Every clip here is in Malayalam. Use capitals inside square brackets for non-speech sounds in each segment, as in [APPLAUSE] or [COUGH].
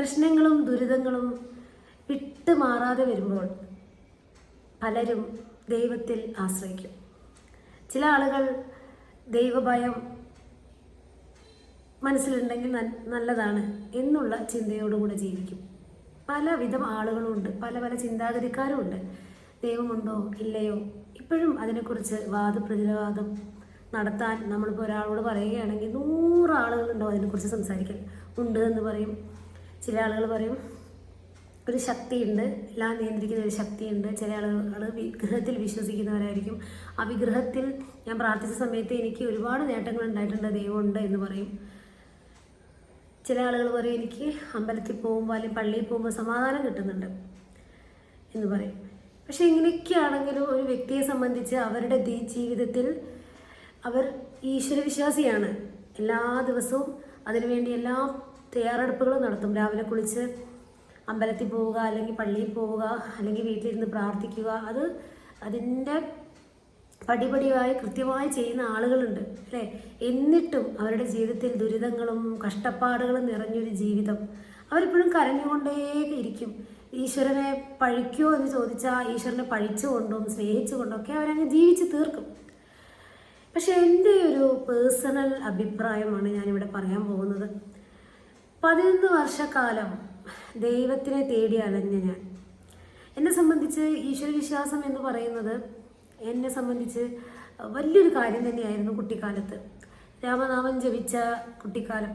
പ്രശ്നങ്ങളും ദുരിതങ്ങളും വിട്ട് മാറാതെ വരുമ്പോൾ പലരും ദൈവത്തിൽ ആശ്രയിക്കും. ചില ആളുകൾ ദൈവഭയം മനസ്സിലുണ്ടെങ്കിൽ നല്ലതാണ് എന്നുള്ള ചിന്തയോടുകൂടെ ജീവിക്കും. പലവിധം ആളുകളുണ്ട് പല പല ചിന്താഗതിക്കാരുമുണ്ട്. ദൈവമുണ്ടോ ഇല്ലയോ? ഇപ്പോഴും അതിനെക്കുറിച്ച് വാദപ്രതിവാദം നടത്താൻ നമ്മളിപ്പോൾ ഒരാളോട് പറയുകയാണെങ്കിൽ നൂറ് ആളുകളുണ്ടാവും അതിനെക്കുറിച്ച് സംസാരിക്കാൻ? ഉണ്ട് എന്ന് പറയും. ചില ആളുകൾ പറയും ഒരു ശക്തിയുണ്ട് എല്ലാം നിയന്ത്രിക്കുന്ന ഒരു ശക്തിയുണ്ട്. ചില ആളുകൾ വിഗ്രഹത്തിൽ വിശ്വസിക്കുന്നവരായിരിക്കും. ആ വിഗ്രഹത്തിൽ ഞാൻ പ്രാർത്ഥിച്ച സമയത്ത് എനിക്ക് ഒരുപാട് നേട്ടങ്ങൾ ഉണ്ടായിട്ടുണ്ട് ദൈവമുണ്ട് എന്ന് പറയും. ചില ആളുകൾ പറയും എനിക്ക് അമ്പലത്തിൽ പോകുമ്പോൾ അല്ലെങ്കിൽ പള്ളിയിൽ പോകുമ്പോൾ സമാധാനം കിട്ടുന്നുണ്ട് എന്ന് പറയും. പക്ഷെ ഇങ്ങനെയൊക്കെയാണെങ്കിലും ഒരു വ്യക്തിയെ സംബന്ധിച്ച് അവരുടെ ജീവിതത്തിൽ അവർ ഈശ്വരവിശ്വാസിയാണ്. എല്ലാ ദിവസവും അതിനുവേണ്ടി എല്ലാ തയ്യാറെടുപ്പുകളും നടത്തും. രാവിലെ കുളിച്ച് അമ്പലത്തിൽ പോവുക അല്ലെങ്കിൽ പള്ളിയിൽ പോവുക അല്ലെങ്കിൽ വീട്ടിലിരുന്ന് പ്രാർത്ഥിക്കുക. അത് അതിന്റെ പടിപടിയായി കൃത്യമായി ചെയ്യുന്ന ആളുകളുണ്ട് അല്ലേ? എന്നിട്ടും അവരുടെ ജീവിതത്തിൽ ദുരിതങ്ങളും കഷ്ടപ്പാടുകളും നിറഞ്ഞൊരു ജീവിതം. അവരിപ്പോഴും കരഞ്ഞുകൊണ്ടേ ഇരിക്കും ഈശ്വരനെ പഴിക്കോ എന്ന് ചോദിച്ചാൽ ഈശ്വരനെ പഴിച്ചുകൊണ്ടും സ്നേഹിച്ചുകൊണ്ടും ഒക്കെ അവരങ്ങ് ജീവിച്ച് തീർക്കും. പക്ഷെ എന്റെ ഒരു പേഴ്സണൽ അഭിപ്രായമാണ് ഞാനിവിടെ പറയാൻ പോകുന്നത്. പതിനൊന്ന് വർഷക്കാലം ദൈവത്തിനെ തേടി അലഞ്ഞ ഞാൻ. എന്നെ സംബന്ധിച്ച് ഈശ്വരവിശ്വാസം എന്ന് പറയുന്നത് എന്നെ സംബന്ധിച്ച് വലിയൊരു കാര്യം തന്നെയായിരുന്നു കുട്ടിക്കാലത്ത്. രാമനാമം ജപിച്ച കുട്ടിക്കാലം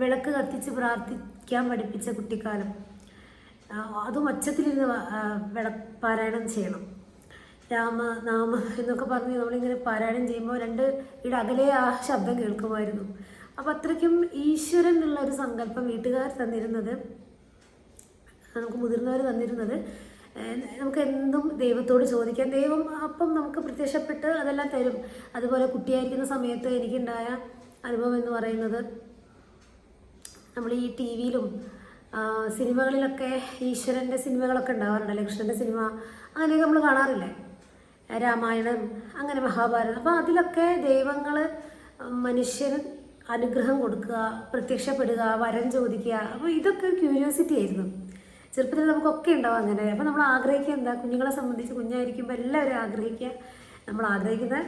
വിളക്ക് കത്തിച്ച് പ്രാർത്ഥിക്കാൻ പഠിപ്പിച്ച കുട്ടിക്കാലം അതും ഒച്ചത്തിലിരുന്ന് വിള പാരായണം ചെയ്യണം. രാമനാമം എന്നൊക്കെ പറഞ്ഞ് നമ്മളിങ്ങനെ പാരായണം ചെയ്യുമ്പോൾ രണ്ട് ഇവിടെ അകലെ ആ ശബ്ദം കേൾക്കുമായിരുന്നു. അപ്പം അത്രയ്ക്കും ഈശ്വരൻ എന്നുള്ള ഒരു സങ്കല്പം വീട്ടുകാർ തന്നിരുന്നത് നമുക്ക് മുതിർന്നവർ തന്നിരുന്നത്. നമുക്ക് എന്തും ദൈവത്തോട് ചോദിക്കാം. ദൈവം അപ്പം നമുക്ക് പ്രത്യക്ഷപ്പെട്ട് അതെല്ലാം തരും. അതുപോലെ കുട്ടിയായിരിക്കുന്ന സമയത്ത് എനിക്കുണ്ടായ അനുഭവം എന്ന് പറയുന്നത് നമ്മൾ ഈ ടി വിയിലും സിനിമകളിലൊക്കെ ഈശ്വരന്റെ സിനിമകളൊക്കെ ഉണ്ടാവാറുണ്ടല്ലേ? കൃഷ്ണന്റെ സിനിമ അങ്ങനെയൊക്കെ നമ്മൾ കാണാറില്ലേ? രാമായണം അങ്ങനെ മഹാഭാരതം. അപ്പോൾ അതിലൊക്കെ ദൈവങ്ങൾ മനുഷ്യന് അനുഗ്രഹം കൊടുക്കുക പ്രത്യക്ഷപ്പെടുക വരം ചോദിക്കുക. അപ്പോൾ ഇതൊക്കെ ക്യൂരിയോസിറ്റി ആയിരുന്നു. ചെറുപ്പത്തിൽ നമുക്കൊക്കെ ഉണ്ടാവും അങ്ങനെ. അപ്പോൾ നമ്മൾ ആഗ്രഹിക്കുക എന്താ? കുഞ്ഞുങ്ങളെ സംബന്ധിച്ച് കുഞ്ഞായിരിക്കുമ്പോൾ എല്ലാവരും ആഗ്രഹിക്കുക. നമ്മൾ ആഗ്രഹിക്കുന്ന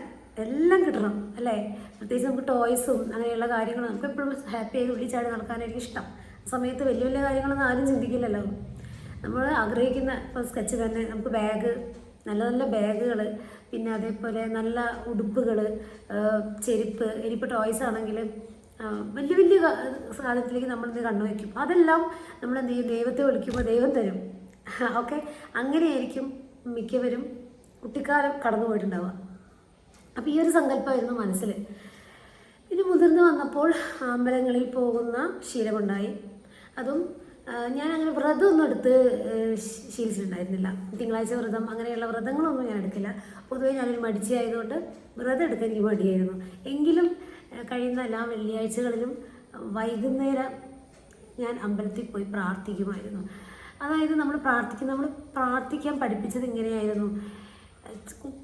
എല്ലാം കിട്ടണം അല്ലേ? പ്രത്യേകിച്ച് നമുക്ക് ടോയ്സും അങ്ങനെയുള്ള കാര്യങ്ങളും നമുക്ക് എപ്പോഴും ഹാപ്പി ആയി ഉള്ളിച്ചാടി നടക്കാനായിരിക്കും ഇഷ്ടം. സമയത്ത് വലിയ വലിയ കാര്യങ്ങളൊന്നും ആരും ചിന്തിക്കില്ലല്ലോ. നമ്മൾ ആഗ്രഹിക്കുന്ന ഇപ്പോൾ സ്കെച്ച് തന്നെ നമുക്ക് ബാഗ് നല്ല നല്ല ബാഗുകൾ പിന്നെ അതേപോലെ നല്ല ഉടുപ്പുകൾ ചെരുപ്പ് ഇനിയിപ്പോൾ ടോയ്സ് ആണെങ്കിൽ വലിയ വലിയ സാധനത്തിലേക്ക് നമ്മൾ ഇത് കണ്ണു വയ്ക്കും. അതെല്ലാം നമ്മൾ എന്ത് ചെയ്യും? ദൈവത്തെ വിളിക്കുമ്പോൾ ദൈവം തരും. ഓക്കെ? അങ്ങനെയായിരിക്കും മിക്കവരും കുട്ടിക്കാലം കടന്നു പോയിട്ടുണ്ടാവുക. അപ്പോൾ ഈ ഒരു സങ്കല്പമായിരുന്നു മനസ്സിൽ പിന്നെ മുതിർന്ന് വന്നപ്പോൾ അമ്പലങ്ങളിൽ പോകുന്ന ശീലമുണ്ടായി അതും ഞാൻ അങ്ങനെ വ്രതമൊന്നും എടുത്ത് ശീലിച്ചിട്ടുണ്ടായിരുന്നില്ല. തിങ്കളാഴ്ച വ്രതം അങ്ങനെയുള്ള വ്രതങ്ങളൊന്നും ഞാൻ എടുക്കില്ല. പൊതുവേ ഞാനൊരു മടിച്ചായതുകൊണ്ട് വ്രതം എടുക്കാൻ എനിക്ക് മടിയായിരുന്നു. എങ്കിലും കഴിയുന്ന എല്ലാ വെള്ളിയാഴ്ചകളിലും വൈകുന്നേരം ഞാൻ അമ്പലത്തിൽ പോയി പ്രാർത്ഥിക്കുമായിരുന്നു. അതായത് നമ്മൾ പ്രാർത്ഥിക്കും നമ്മൾ പ്രാർത്ഥിക്കാൻ പഠിപ്പിച്ചത് ഇങ്ങനെയായിരുന്നു.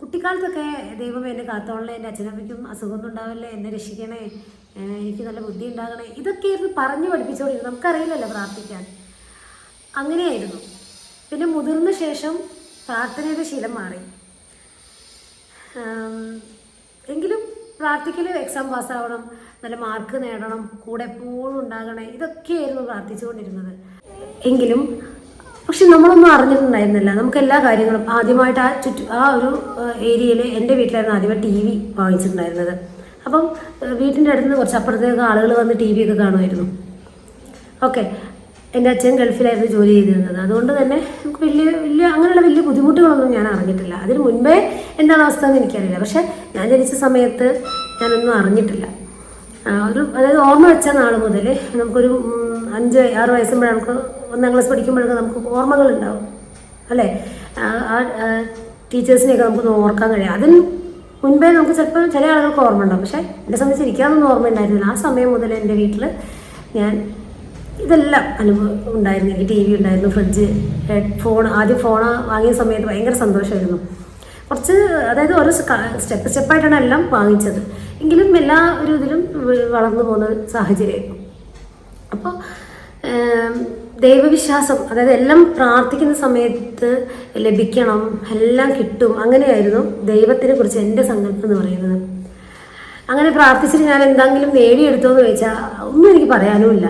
കുട്ടിക്കാലത്തൊക്കെ ദൈവം എന്നെ കാത്തോളണേ എന്റെ അച്ഛനമ്മയ്ക്കും അസുഖമൊന്നും ഉണ്ടാവില്ലേ എന്നെ രക്ഷിക്കണേ എനിക്ക് നല്ല ബുദ്ധി ഉണ്ടാകണേ ഇതൊക്കെയായിരുന്നു പറഞ്ഞു പഠിപ്പിച്ചുകൊണ്ടിരുന്നത്. നമുക്കറിയില്ലല്ലോ പ്രാർത്ഥിക്കാൻ. അങ്ങനെയായിരുന്നു. പിന്നെ മുതിർന്ന ശേഷം പ്രാർത്ഥനയുടെ ശീലം മാറി. എങ്കിലും പ്രാർത്ഥിക്കൽ എക്സാം പാസ്സാവണം നല്ല മാർക്ക് നേടണം കൂടെ എപ്പോഴും ഉണ്ടാകണേ ഇതൊക്കെയായിരുന്നു പ്രാർത്ഥിച്ചുകൊണ്ടിരുന്നത്. എങ്കിലും പക്ഷെ നമ്മളൊന്നും അറിഞ്ഞിട്ടുണ്ടായിരുന്നില്ല. നമുക്ക് എല്ലാ കാര്യങ്ങളും ആദ്യമായിട്ട് ആ ചുറ്റു ആ ഒരു ഏരിയയിൽ എന്റെ വീട്ടിലായിരുന്നു ആദ്യമായി ടി വി വാങ്ങിച്ചിട്ടുണ്ടായിരുന്നത്. അപ്പം വീട്ടിന്റെ അടുത്ത് നിന്ന് കുറച്ച് അപ്പുറത്തേക്ക് ആളുകൾ വന്ന് ടി വി ഒക്കെ കാണുമായിരുന്നു. ഓക്കെ. എന്റെ അച്ഛൻ ഗൾഫിലായിരുന്നു ജോലി ചെയ്തിരുന്നത്. അതുകൊണ്ട് തന്നെ നമുക്ക് വലിയ വലിയ അങ്ങനെയുള്ള വലിയ ബുദ്ധിമുട്ടുകളൊന്നും ഞാൻ അറിഞ്ഞിട്ടില്ല. അതിന് മുൻപേ എന്താണ് അവസ്ഥ എന്ന് എനിക്കറിയില്ല. പക്ഷേ ഞാൻ ജനിച്ച സമയത്ത് ഞാനൊന്നും അറിഞ്ഞിട്ടില്ല. ഒരു അതായത് ഓർമ്മ വെച്ച നാൾ മുതൽ നമുക്കൊരു അഞ്ച് ആറ് വയസ്സുമ്പോഴേ നമുക്ക് ഒന്നാം ക്ലാസ് പഠിക്കുമ്പോഴൊക്കെ നമുക്ക് ഓർമ്മകൾ ഉണ്ടാവും അല്ലേ? ആ, ടീച്ചേഴ്സിനെയൊക്കെ നമുക്കൊന്ന് ഓർക്കാൻ കഴിയും. അതിന് മുൻപേ നമുക്ക് ചിലപ്പോൾ ചില ആളുകൾക്ക് ഓർമ്മ ഉണ്ടാവും പക്ഷേ എന്നെ സംബന്ധിച്ച് എനിക്കതൊന്നും ഓർമ്മ ഉണ്ടായിരുന്നില്ല ആ സമയം മുതൽ എന്റെ വീട്ടിൽ ഞാൻ ഇതെല്ലാം അനുഭവം ഉണ്ടായിരുന്നു. എനിക്ക് ടി വി ഉണ്ടായിരുന്നു ഫ്രിഡ്ജ് ഫോൺ ആദ്യം ഫോൺ വാങ്ങിയ സമയത്ത് ഭയങ്കര സന്തോഷമായിരുന്നു. കുറച്ച് അതായത് ഓരോ സ്റ്റെപ്പ് സ്റ്റെപ്പായിട്ടാണ് എല്ലാം വാങ്ങിച്ചത്. എങ്കിലും എല്ലാ ഒരു ഇതിലും വളർന്നു പോകുന്ന സാഹചര്യമായിരുന്നു. അപ്പോൾ ദൈവവിശ്വാസം അതായത് എല്ലാം പ്രാർത്ഥിക്കുന്ന സമയത്ത് ലഭിക്കണം എല്ലാം കിട്ടും അങ്ങനെയായിരുന്നു ദൈവത്തിനെ കുറിച്ച് എന്റെ സങ്കല്പം എന്ന് പറയുന്നത്. അങ്ങനെ പ്രാർത്ഥിച്ചിട്ട് ഞാൻ എന്തെങ്കിലും നേടിയെടുത്തോ എന്ന് ചോദിച്ചാൽ ഒന്നും എനിക്ക് പറയാനുമില്ല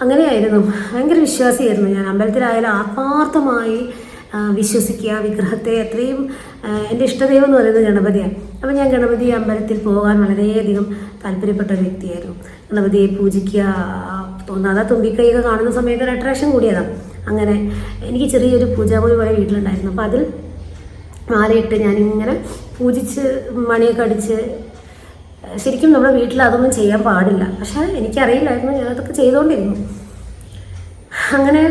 അങ്ങനെയായിരുന്നു. ഭയങ്കര വിശ്വാസിയായിരുന്നു ഞാൻ. അമ്പലത്തിലായാലും ആത്മാർത്ഥമായി വിശ്വസിക്കുക വിഗ്രഹത്തെ അത്രയും എന്റെ ഇഷ്ടദൈവം എന്ന് പറയുന്നത് ഗണപതിയാണ്. അപ്പം ഞാൻ ഗണപതി അമ്പലത്തിൽ പോകാൻ വളരെയധികം താല്പര്യപ്പെട്ട വ്യക്തിയായിരുന്നു. ഗണപതിയെ പൂജിക്കുക തോന്നാതെ തുമ്പിക്കൈയൊക്കെ കാണുന്ന സമയത്ത് ഒരു അട്രാക്ഷൻ കൂടിയതാണ് അങ്ങനെ എനിക്ക് ചെറിയൊരു പൂജാമുറി പോലെ വീട്ടിലുണ്ടായിരുന്നു. അപ്പോൾ അതിൽ മാലയിട്ട് ഞാനിങ്ങനെ പൂജിച്ച് മണിയൊക്കെ അടിച്ച് ശരിക്കും നമ്മുടെ വീട്ടിൽ അതൊന്നും ചെയ്യാൻ പാടില്ല. പക്ഷേ എനിക്കറിയില്ലായിരുന്നു ഞാനതൊക്കെ ചെയ്തുകൊണ്ടിരുന്നു അങ്ങനെ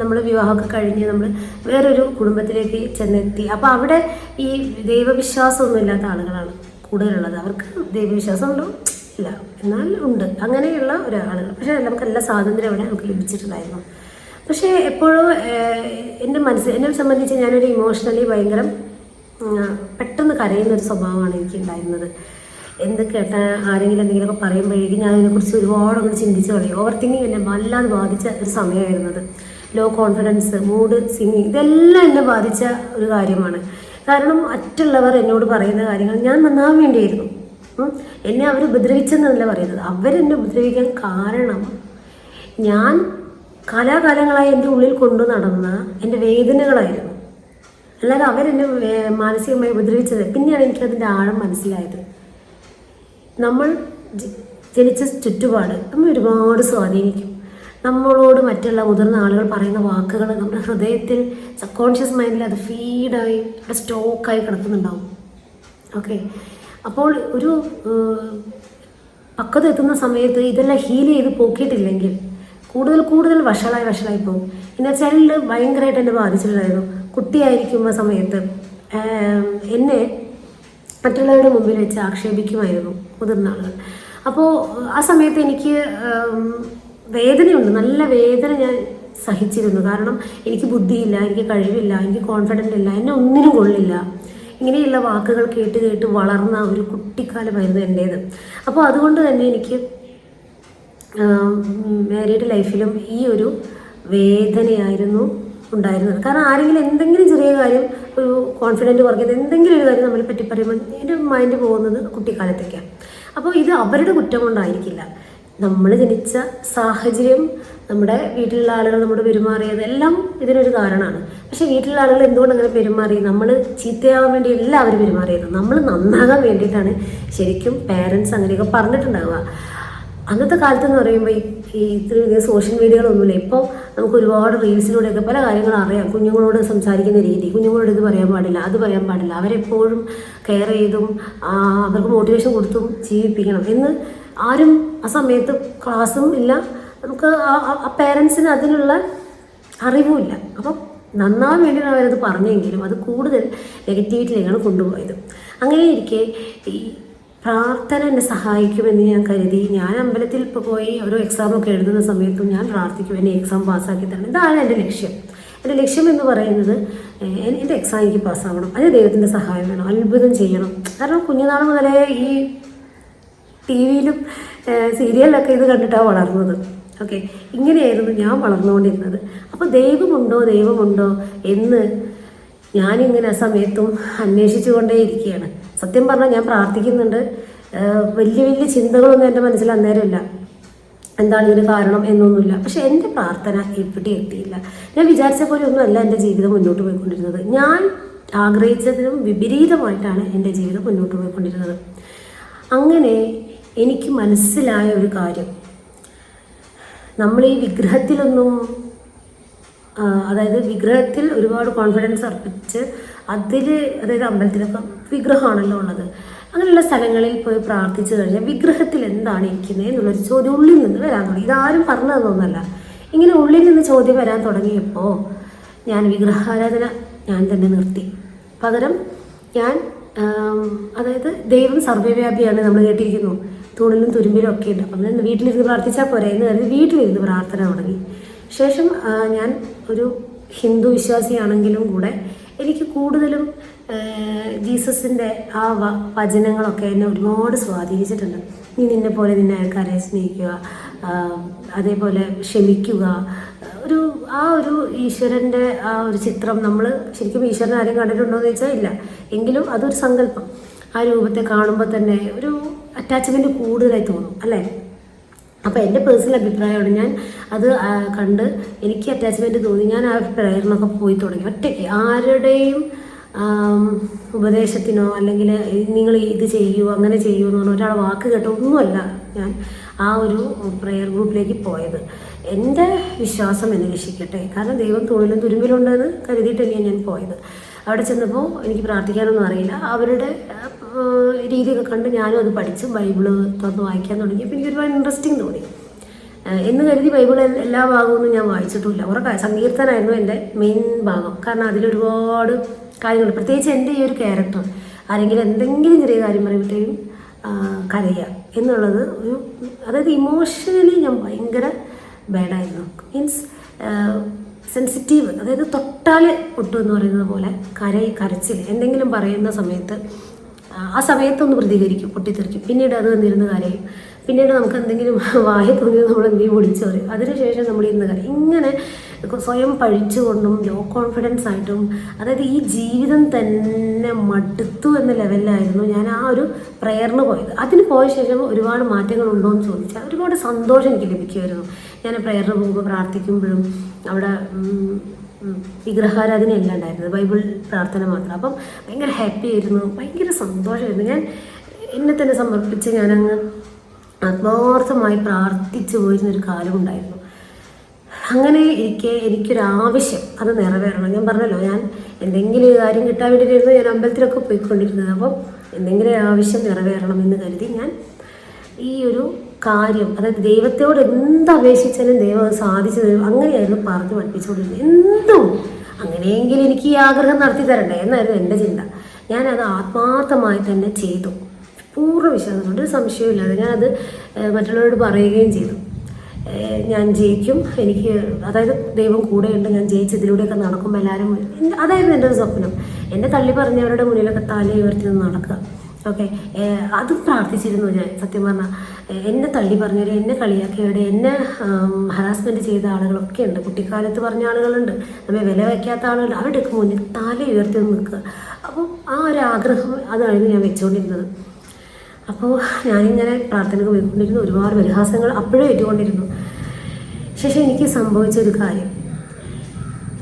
നമ്മൾ വിവാഹമൊക്കെ കഴിഞ്ഞ് നമ്മൾ വേറൊരു കുടുംബത്തിലേക്ക് ചെന്നെത്തി. അപ്പോൾ അവിടെ ഈ ദൈവവിശ്വാസമൊന്നും ഇല്ലാത്ത ആളുകളാണ് കൂടുതലുള്ളത്. അവർക്ക് ദൈവവിശ്വാസം ഉണ്ടോ ഇല്ല എന്നാൽ ഉണ്ട്. അങ്ങനെയുള്ള ഒരാളുകൾ പക്ഷേ നമുക്ക് എല്ലാ സ്വാതന്ത്ര്യം അവിടെ നമുക്ക് ലഭിച്ചിട്ടുണ്ടായിരുന്നു. പക്ഷേ എപ്പോഴും എന്റെ മനസ്സിൽ എന്നെ സംബന്ധിച്ച് ഞാനൊരു ഇമോഷണലി ഭയങ്കര പെട്ടെന്ന് കരയുന്ന ഒരു സ്വഭാവമാണ് എനിക്ക് ഉണ്ടായിരുന്നത് എന്ത് കേട്ടാൽ ആരെങ്കിലും എന്തെങ്കിലുമൊക്കെ പറയുമ്പോഴേക്കും ഞാൻ അതിനെക്കുറിച്ച് ഒരുപാട് ഒന്ന് ചിന്തിച്ച് കളയും ഓവർ തിങ്കിങ് എന്നെ വല്ലാതെ ബാധിച്ച ഒരു സമയമായിരുന്നത്. ലോ കോൺഫിഡൻസ് മൂഡ് സിംഗിങ് ഇതെല്ലാം എന്നെ ബാധിച്ച ഒരു കാര്യമാണ്. കാരണം മറ്റുള്ളവർ എന്നോട് പറയുന്ന കാര്യങ്ങൾ ഞാൻ നന്നാവാൻ. എന്നെ അവർ ഉപദ്രവിച്ചെന്നല്ല പറയുന്നത്. അവരെന്നെ ഉപദ്രവിക്കാൻ കാരണം ഞാൻ കാലാകാലങ്ങളായി എന്റെ ഉള്ളിൽ കൊണ്ടു നടന്ന എന്റെ വേദനകളായിരുന്നു. അല്ലാതെ അവരെന്നെ മാനസികമായി ഉപദ്രവിച്ചത്. പിന്നെയാണ് എനിക്കതിന്റെ ആഴം മനസ്സിലായത്. നമ്മൾ ജനിച്ച ചുറ്റുപാട് നമ്മൾ ഒരുപാട് സ്വാധീനിക്കും. നമ്മളോട് മറ്റുള്ള മുതിർന്ന ആളുകൾ പറയുന്ന വാക്കുകൾ നമ്മുടെ ഹൃദയത്തിൽ സബ് കോൺഷ്യസ് മൈൻഡിൽ അത് ഫീഡായി അവിടെ സ്റ്റോക്കായി കിടക്കുന്നുണ്ടാവും. ഓക്കെ അപ്പോൾ ഒരു ഏഹ്, പക്വത എത്തുന്ന സമയത്ത് ഇതെല്ലാം ഹീൽ ചെയ്ത് പോക്കിയിട്ടില്ലെങ്കിൽ കൂടുതൽ കൂടുതൽ വഷളായി വഷളായി പോകും. എന്നെ ചൈൽഡ് ഭയങ്കരമായിട്ട് എന്നെ ബാധിച്ചിട്ടുണ്ടായിരുന്നു. കുട്ടിയായിരിക്കുന്ന സമയത്ത് എന്നെ മറ്റുള്ളവരുടെ മുമ്പിൽ വെച്ച് ആക്ഷേപിക്കുമായിരുന്നു മുതിർന്ന ആളുകൾ. അപ്പോൾ ആ സമയത്ത് എനിക്ക് വേദനയുണ്ട്. നല്ല വേദന ഞാൻ സഹിച്ചിരുന്നു. കാരണം എനിക്ക് ബുദ്ധിയില്ല എനിക്ക് കഴിവില്ല എനിക്ക് കോൺഫിഡന്റ് ഇല്ല എന്നെ ഒന്നിനും കൊള്ളില്ല. ഇങ്ങനെയുള്ള വാക്കുകൾ കേട്ട് കേട്ട് വളർന്ന ഒരു കുട്ടിക്കാലമായിരുന്നു എന്റേത്. അപ്പോൾ അതുകൊണ്ട് തന്നെ എനിക്ക് മാരീഡ് ലൈഫിലും ഈ ഒരു വേദനയായിരുന്നു ഉണ്ടായിരുന്നത്. കാരണം ആരെങ്കിലും എന്തെങ്കിലും ചെറിയ കാര്യം ഒരു കോൺഫിഡന്റ് കുറയ്ക്കുന്നത് എന്തെങ്കിലും ഒരു കാര്യം നമ്മളെ പറ്റി പറയുമ്പോൾ എന്റെ മൈൻഡ് പോകുന്നത് കുട്ടിക്കാലത്തേക്കാണ്. അപ്പോൾ ഇത് അവരുടെ കുറ്റം കൊണ്ടായിരിക്കില്ല. നമ്മൾ ജനിച്ച സാഹചര്യം നമ്മുടെ വീട്ടിലുള്ള ആളുകൾ നമ്മുടെ പെരുമാറിയത് എല്ലാം ഇതിനൊരു കാരണമാണ്. പക്ഷെ വീട്ടിലുള്ള ആളുകൾ എന്തുകൊണ്ട് അങ്ങനെ പെരുമാറി? നമ്മൾ ചീത്തയാവാൻ വേണ്ടി അവർ പെരുമാറിയത്. നമ്മൾ നന്നാകാൻ വേണ്ടിയിട്ടാണ് ശരിക്കും പേരൻസ് അങ്ങനെയൊക്കെ പറഞ്ഞിട്ടുണ്ടാവുക. അന്നത്തെ കാലത്ത് എന്ന് പറയുമ്പോൾ ഈ ഇത്ര സോഷ്യൽ മീഡിയകളൊന്നുമില്ല ഇപ്പോൾ നമുക്ക് ഒരുപാട് റീൽസിലൂടെയൊക്കെ പല കാര്യങ്ങളും അറിയാം. കുഞ്ഞുങ്ങളോട് സംസാരിക്കുന്ന രീതി കുഞ്ഞുങ്ങളോട് ഇത് പറയാൻ പാടില്ല അത് പറയാൻ പാടില്ല. അവരെപ്പോഴും കെയർ ചെയ്തും അവർക്ക് മോട്ടിവേഷൻ കൊടുത്തും ജീവിപ്പിക്കണം എന്ന് ആരും ആ സമയത്ത് ക്ലാസ്സും ഇല്ല. നമുക്ക് ആ- പേരൻസിന് അതിനുള്ള അറിവുമില്ല. അപ്പം നന്നാവാൻ വേണ്ടിയാണ് അവരത് പറഞ്ഞെങ്കിലും അത് കൂടുതൽ നെഗറ്റിവിറ്റിയിലേക്കാണ് കൊണ്ടുപോയത്. അങ്ങനെ ഇരിക്കെ ഈ പ്രാർത്ഥന എന്നെ സഹായിക്കുമെന്ന് ഞാൻ കരുതി. ഞാൻ അമ്പലത്തിൽ ഇപ്പോൾ പോയി ഓരോ എക്സാമൊക്കെ എഴുതുന്ന സമയത്തും ഞാൻ പ്രാർത്ഥിക്കും. എന്നെ എക്സാം പാസ്സാക്കി തരണം ഇതാണ് എന്റെ ലക്ഷ്യം. എന്റെ ലക്ഷ്യം എന്ന് പറയുന്നത് എന്റെ എക്സാം എനിക്ക് പാസ്സാവണം. അതിന് ദൈവത്തിന്റെ സഹായം വേണം. അത്ഭുതം ചെയ്യണം. കാരണം കുഞ്ഞുനാൾ മുതലേ ഈ ടി വിയിലും സീരിയലിലൊക്കെ ഇത് കണ്ടിട്ടാണ് വളർന്നത്. ഓക്കെ. ഇങ്ങനെയായിരുന്നു ഞാൻ വളർന്നുകൊണ്ടിരുന്നത്. അപ്പോൾ ദൈവമുണ്ടോ ദൈവമുണ്ടോ എന്ന് ഞാനിങ്ങനെ ആ സമയത്തും അന്വേഷിച്ചുകൊണ്ടേ ഇരിക്കുകയാണ്. സത്യം പറഞ്ഞാൽ ഞാൻ പ്രാർത്ഥിക്കുന്നുണ്ട്. വലിയ വലിയ ചിന്തകളൊന്നും എന്റെ മനസ്സിൽ അന്നേരമില്ല. എന്താണ് ഇതിന് കാരണം എന്നൊന്നുമില്ല. പക്ഷെ എന്റെ പ്രാർത്ഥന എവിടെ എത്തിയില്ല. ഞാൻ വിചാരിച്ച പോലെ ഒന്നും അല്ല എന്റെ ജീവിതം മുന്നോട്ട് പോയിക്കൊണ്ടിരുന്നത്. ഞാൻ ആഗ്രഹിച്ചതിനും വിപരീതമായിട്ടാണ് എന്റെ ജീവിതം മുന്നോട്ട് പോയിക്കൊണ്ടിരുന്നത്. അങ്ങനെ എനിക്ക് മനസ്സിലായ ഒരു കാര്യം. നമ്മൾ ഈ വിഗ്രഹത്തിലൊന്നും അതായത് വിഗ്രഹത്തിൽ ഒരുപാട് കോൺഫിഡൻസ് അർപ്പിച്ച് അതിൽ അതായത് അമ്പലത്തിലൊക്കെ വിഗ്രഹമാണല്ലോ ഉള്ളത്. അങ്ങനെയുള്ള സ്ഥലങ്ങളിൽ പോയി പ്രാർത്ഥിച്ചു കഴിഞ്ഞാൽ വിഗ്രഹത്തിൽ എന്താണ് ഇരിക്കുന്നത് എന്നുള്ളൊരു ചോദ്യം ഉള്ളിൽ നിന്ന് വരാൻ തുടങ്ങി. ഇതാരും പറഞ്ഞു തന്നൊന്നല്ല ഇങ്ങനെ ഉള്ളിൽ നിന്ന് ചോദ്യം വരാൻ തുടങ്ങിയപ്പോൾ ഞാൻ വിഗ്രഹാരാധന ഞാൻ തന്നെ നിർത്തി. പകരം ഞാൻ അതായത് ദൈവം സർവവ്യാപിയാണ് നമ്മൾ കേട്ടിരിക്കുന്നു. തൂണിലും തുരുമ്പിലും ഒക്കെ ഉണ്ട്. അപ്പം ഞാൻ വീട്ടിലിരുന്ന് പ്രാർത്ഥിച്ചാൽ പോരെ എന്ന് കരുതി വീട്ടിലിരുന്ന് പ്രാർത്ഥന തുടങ്ങി. ശേഷം ഞാൻ ഒരു ഹിന്ദു വിശ്വാസിയാണെങ്കിലും കൂടെ എനിക്ക് കൂടുതലും ജീസസിന്റെ ആ വചനങ്ങളൊക്കെ എന്നെ ഒരുപാട് സ്വാധീനിച്ചിട്ടുണ്ട്. നീ നിന്നെ പോലെ നിന്നെ ആൾക്കാരെ സ്നേഹിക്കുക അതേപോലെ ക്ഷമിക്കുക. ഒരു ആ ഒരു ഈശ്വരന്റെ ആ ഒരു ചിത്രം നമ്മൾ ശരിക്കും ഈശ്വരൻ ആരും കണ്ടിട്ടുണ്ടോ എന്ന് ചോദിച്ചാൽ ഇല്ല. എങ്കിലും അതൊരു സങ്കല്പം. ആ രൂപത്തെ കാണുമ്പോൾ തന്നെ ഒരു അറ്റാച്ച്മെന്റ് കൂടുതലായി തോന്നും അല്ലേ? അപ്പോൾ എന്റെ പേഴ്സണൽ അഭിപ്രായമാണ് ഞാൻ അത് കണ്ട് എനിക്ക് അറ്റാച്ച്മെന്റ് തോന്നി. ഞാൻ ആ പ്രേരണമൊക്കെ പോയി തുടങ്ങി. ഒറ്റയ്ക്ക് ആരുടെയും ഉപദേശത്തിനോ അല്ലെങ്കിൽ നിങ്ങൾ ഇത് ചെയ്യൂ അങ്ങനെ ചെയ്യൂ എന്ന് പറഞ്ഞ ഒരാളെ വാക്ക് കേട്ടോ ഒന്നുമല്ല ഞാൻ ആ ഒരു പ്രെയർ ഗ്രൂപ്പിലേക്ക് പോയത്. എന്റെ വിശ്വാസം എന്നെ രക്ഷിക്കട്ടെ. കാരണം ദൈവം തൊഴിലും തുരുമ്പിലുണ്ടെന്ന് കരുതിയിട്ടല്ലേ ഞാൻ പോയത്. അവിടെ ചെന്നപ്പോൾ എനിക്ക് പ്രാർത്ഥിക്കാനൊന്നും അറിയില്ല. അവരുടെ രീതിയൊക്കെ കണ്ട് ഞാനും അത് പഠിച്ചു ബൈബിൾ തുറന്ന് വായിക്കാൻ തുടങ്ങിയപ്പോൾ എനിക്ക് ഒരുപാട് ഇൻട്രസ്റ്റിംഗ് തോന്നി. എന്ന് കരുതി ബൈബിൾ എല്ലാ ഭാഗമൊന്നും ഞാൻ വായിച്ചിട്ടില്ല ഉറക്ക സങ്കീർത്തനായിരുന്നു എന്റെ മെയിൻ ഭാഗം. കാരണം അതിലൊരുപാട് കാര്യങ്ങൾ പ്രത്യേകിച്ച് എന്റെ ഈ ഒരു ക്യാരക്ടർ ആരെങ്കിലും എന്തെങ്കിലും ചെറിയ കാര്യം പറയുമ്പോഴത്തേക്കും കരയുക എന്നുള്ളത് ഒരു അതായത് ഇമോഷണലി ഞാൻ ഭയങ്കര ബാഡായിരുന്നു മീൻസ് സെൻസിറ്റീവ് അതായത് തൊട്ടാൽ ഒട്ടു എന്ന് പറയുന്നത് പോലെ കര കരച്ചിൽ എന്തെങ്കിലും പറയുന്ന സമയത്ത് ആ, സമയത്തൊന്ന് പ്രതികരിക്കും പൊട്ടിത്തെറിക്കും. പിന്നീട് അത് വന്നിരുന്ന് കരയും പിന്നീട് നമുക്ക് എന്തെങ്കിലും [LAUGHS] വായ തോന്നിയത് നമ്മൾ എന്തെങ്കിലും വിളിച്ചു പറയും. അതിനുശേഷം നമ്മൾ ഇരുന്ന് കരയും ഇങ്ങനെ സ്വയം പഴിച്ചുകൊണ്ടും ലോ കോൺഫിഡൻസ് ആയിട്ടും അതായത് ഈ ജീവിതം തന്നെ മടുത്തു എന്ന ലെവലിലായിരുന്നു ഞാൻ ആ ഒരു പ്രയറിന് പോയത്. അതിന് പോയ ശേഷം ഒരുപാട് മാറ്റങ്ങൾ ഉണ്ടോ എന്ന് ചോദിച്ചാൽ ഒരുപാട് സന്തോഷം എനിക്ക് ലഭിക്കുമായിരുന്നു. ഞാൻ പ്രയറിന് പോകുമ്പോൾ പ്രാർത്ഥിക്കുമ്പോഴും അവിടെ വിഗ്രഹാരാധനയല്ല ഉണ്ടായിരുന്നത്. ബൈബിൾ പ്രാർത്ഥന മാത്രം. അപ്പം ഭയങ്കര ഹാപ്പി ആയിരുന്നു. ഭയങ്കര സന്തോഷമായിരുന്നു. ഞാൻ എന്നെ തന്നെ സമർപ്പിച്ച് ഞാനങ്ങ് ആത്മാർത്ഥമായി പ്രാർത്ഥിച്ചു പോയിരുന്നൊരു കാലമുണ്ടായിരുന്നു. അങ്ങനെ ഇരിക്കെ എനിക്കൊരാവശ്യം അത് നിറവേറണം. ഞാൻ പറഞ്ഞല്ലോ ഞാൻ എന്തെങ്കിലും കാര്യം കിട്ടാൻ വേണ്ടിയിട്ടായിരുന്നു ഞാൻ അമ്പലത്തിലൊക്കെ പോയിക്കൊണ്ടിരുന്നത്. അപ്പം എന്തെങ്കിലും ആവശ്യം നിറവേറണം എന്ന് കരുതി ഞാൻ ഈ ഒരു കാര്യം അതായത് ദൈവത്തോട് എന്ത് അപേക്ഷിച്ചാലും ദൈവം അത് സാധിച്ചു തരും അങ്ങനെയായിരുന്നു പറഞ്ഞു പഠിപ്പിച്ചുകൊണ്ടിരുന്നത്. എന്തും അങ്ങനെയെങ്കിലും എനിക്ക് ഈ ആഗ്രഹം നടത്തി തരണ്ടേ എന്നായിരുന്നു എന്റെ ചിന്ത. ഞാനത് ആത്മാർത്ഥമായി തന്നെ ചെയ്തു. പൂർണ വിശ്വാസം കൊണ്ട് ഒരു സംശയമില്ലാതെ ഞാനത് മറ്റുള്ളവരോട് പറയുകയും ചെയ്തു. ഞാൻ ജയിക്കും. എനിക്ക് അതായത് ദൈവം കൂടെയുണ്ട് ഞാൻ ജയിച്ച് ഇതിലൂടെയൊക്കെ നടക്കുമ്പോൾ എല്ലാവരും അതായിരുന്നു എന്റെ ഒരു സ്വപ്നം. എന്നെ തള്ളി പറഞ്ഞവരുടെ മുന്നിലൊക്കെ തല ഉയർത്തി നടക്കുക. ഓക്കെ. അതും പ്രാർത്ഥിച്ചിരുന്നു ഞാൻ സത്യം പറഞ്ഞാൽ എന്നെ തള്ളി പറഞ്ഞവർ എന്നെ കളിയാക്കിയവരുടെ എന്നെ ഹറാസ്മെന്റ് ചെയ്ത ആളുകളൊക്കെ ഉണ്ട്. കുട്ടിക്കാലത്ത് പറഞ്ഞ ആളുകളുണ്ട്. നമ്മെ വില വയ്ക്കാത്ത ആളുകൾ അവരുടെയൊക്കെ മുന്നിൽ തല ഉയർത്തി നിൽക്കുക. അപ്പോൾ ആ ഒരു ആഗ്രഹം അതായിരുന്നു ഞാൻ വെച്ചുകൊണ്ടിരുന്നത്. അപ്പോൾ ഞാനിങ്ങനെ പ്രാർത്ഥനയ്ക്ക് പോയിക്കൊണ്ടിരുന്നു. ഒരുപാട് പരിഹാസങ്ങൾ അപ്പോഴും ഏറ്റുകൊണ്ടിരുന്നു. ശേഷം എനിക്ക് സംഭവിച്ച ഒരു കാര്യം.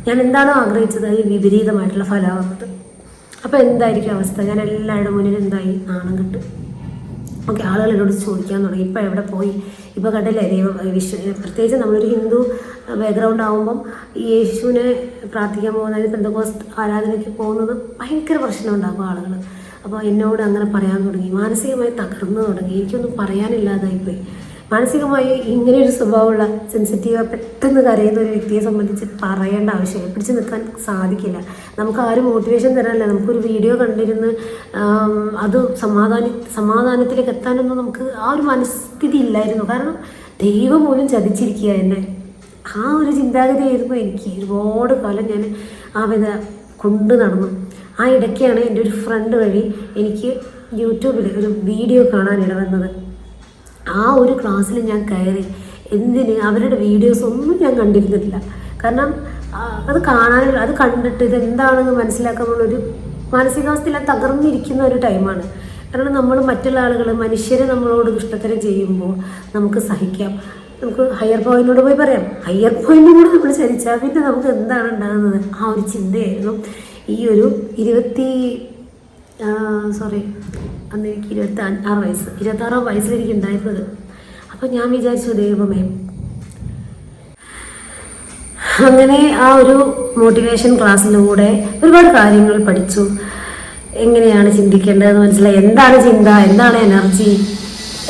ഞാൻ എന്താണോ ആഗ്രഹിച്ചത്? അതിന് വിപരീതമായിട്ടുള്ള ഫലമാകുന്നത് അപ്പോൾ എന്തായിരിക്കും അവസ്ഥ? ഞാൻ എല്ലാവരുടെ മുന്നിൽ എന്തായി? നാണം കിട്ടും. ഓക്കെ ആളുകൾ എന്നോട് ചോദിക്കാൻ തുടങ്ങി. ഇപ്പോൾ എവിടെ പോയി? ഇപ്പോൾ കണ്ടില്ലേ ദൈവ വിശ്വ പ്രത്യേകിച്ച് നമ്മളൊരു ഹിന്ദു ബാക്ക്ഗ്രൗണ്ട് ആകുമ്പം യേശുവിനെ പ്രാർത്ഥിക്കാൻ പോകുന്നത് അതായത് പെന്തകോസ് ആരാധനയ്ക്ക് പോകുന്നത് ഭയങ്കര പ്രശ്നം ഉണ്ടാക്കും ആളുകൾ അപ്പോൾ എന്നോട് അങ്ങനെ പറയാൻ തുടങ്ങി. മാനസികമായി തകർന്നു തുടങ്ങി. എനിക്കൊന്നും പറയാനില്ലാതായിപ്പോയി. മാനസികമായി ഇങ്ങനെ ഒരു സ്വഭാവമുള്ള സെൻസിറ്റീവ് പെട്ടെന്ന് കരയുന്ന ഒരു വ്യക്തിയെ സംബന്ധിച്ച് പറയേണ്ട ആവശ്യമില്ല. പിടിച്ചു നിൽക്കാൻ സാധിക്കില്ല. നമുക്ക് ആരും മോട്ടിവേഷൻ തരാനല്ല. നമുക്കൊരു വീഡിയോ കണ്ടിരുന്ന് അത് സമാധാന സമാധാനത്തിലേക്ക് എത്താനൊന്നും നമുക്ക് ആ ഒരു മനസ്ഥിതി ഇല്ലായിരുന്നു. കാരണം ദൈവം പോലും ചതിച്ചിരിക്കുക എന്നെ ആ ഒരു ചിന്താഗതിയായിരുന്നു എനിക്ക്. ഒരുപാട് കാലം ഞാൻ ആ വിധ കൊണ്ടു നടന്നു. ആ ഇടയ്ക്കാണ് എന്റെ ഒരു ഫ്രണ്ട് വഴി എനിക്ക് യൂട്യൂബിൽ ഒരു വീഡിയോ കാണാൻ ഇടവന്നത് ആ ഒരു ക്ലാസ്സിൽ ഞാൻ കയറി എന്തിന് അവരുടെ വീഡിയോസ് ഒന്നും ഞാൻ കണ്ടിരുന്നില്ല കാരണം അത് കാണാൻ അത് കണ്ടിട്ട് ഇതെന്താണെന്ന് മനസ്സിലാക്കാനുള്ളൊരു മാനസികാവസ്ഥയിൽ തകർന്നിരിക്കുന്ന ഒരു ടൈമാണ്. കാരണം നമ്മൾ മറ്റുള്ള ആളുകൾ മനുഷ്യരെ നമ്മളോട് ദുഷ്ടത്തരം ചെയ്യുമ്പോൾ നമുക്ക് സഹിക്കാം. നമുക്ക് ഹയർ പോയിന്റിനോട് പോയി പറയാം. ഹയർ പോയിന്റിനോട് നമ്മൾ ചരിച്ചാൽ പിന്നെ നമുക്ക് എന്താണ് ഉണ്ടാകുന്നത്? ആ ഒരു ചിന്തയായിരുന്നു. ഈ ഒരു ഇരുപത്തി സോറി അന്ന് എനിക്ക് ഇരുപത്തി ആറ് വയസ്സ് ഇരുപത്താറാം വയസ്സിൽ എനിക്ക് ഉണ്ടായിരുന്നത്. അപ്പോൾ ഞാൻ വിചാരിച്ചു ദൈവമേ. അങ്ങനെ ആ ഒരു മോട്ടിവേഷൻ ക്ലാസ്സിലൂടെ ഒരുപാട് കാര്യങ്ങൾ പഠിച്ചു. എങ്ങനെയാണ് ചിന്തിക്കേണ്ടതെന്ന് മനസ്സിലായി? എന്താണ് ചിന്ത എന്താണ് എനർജി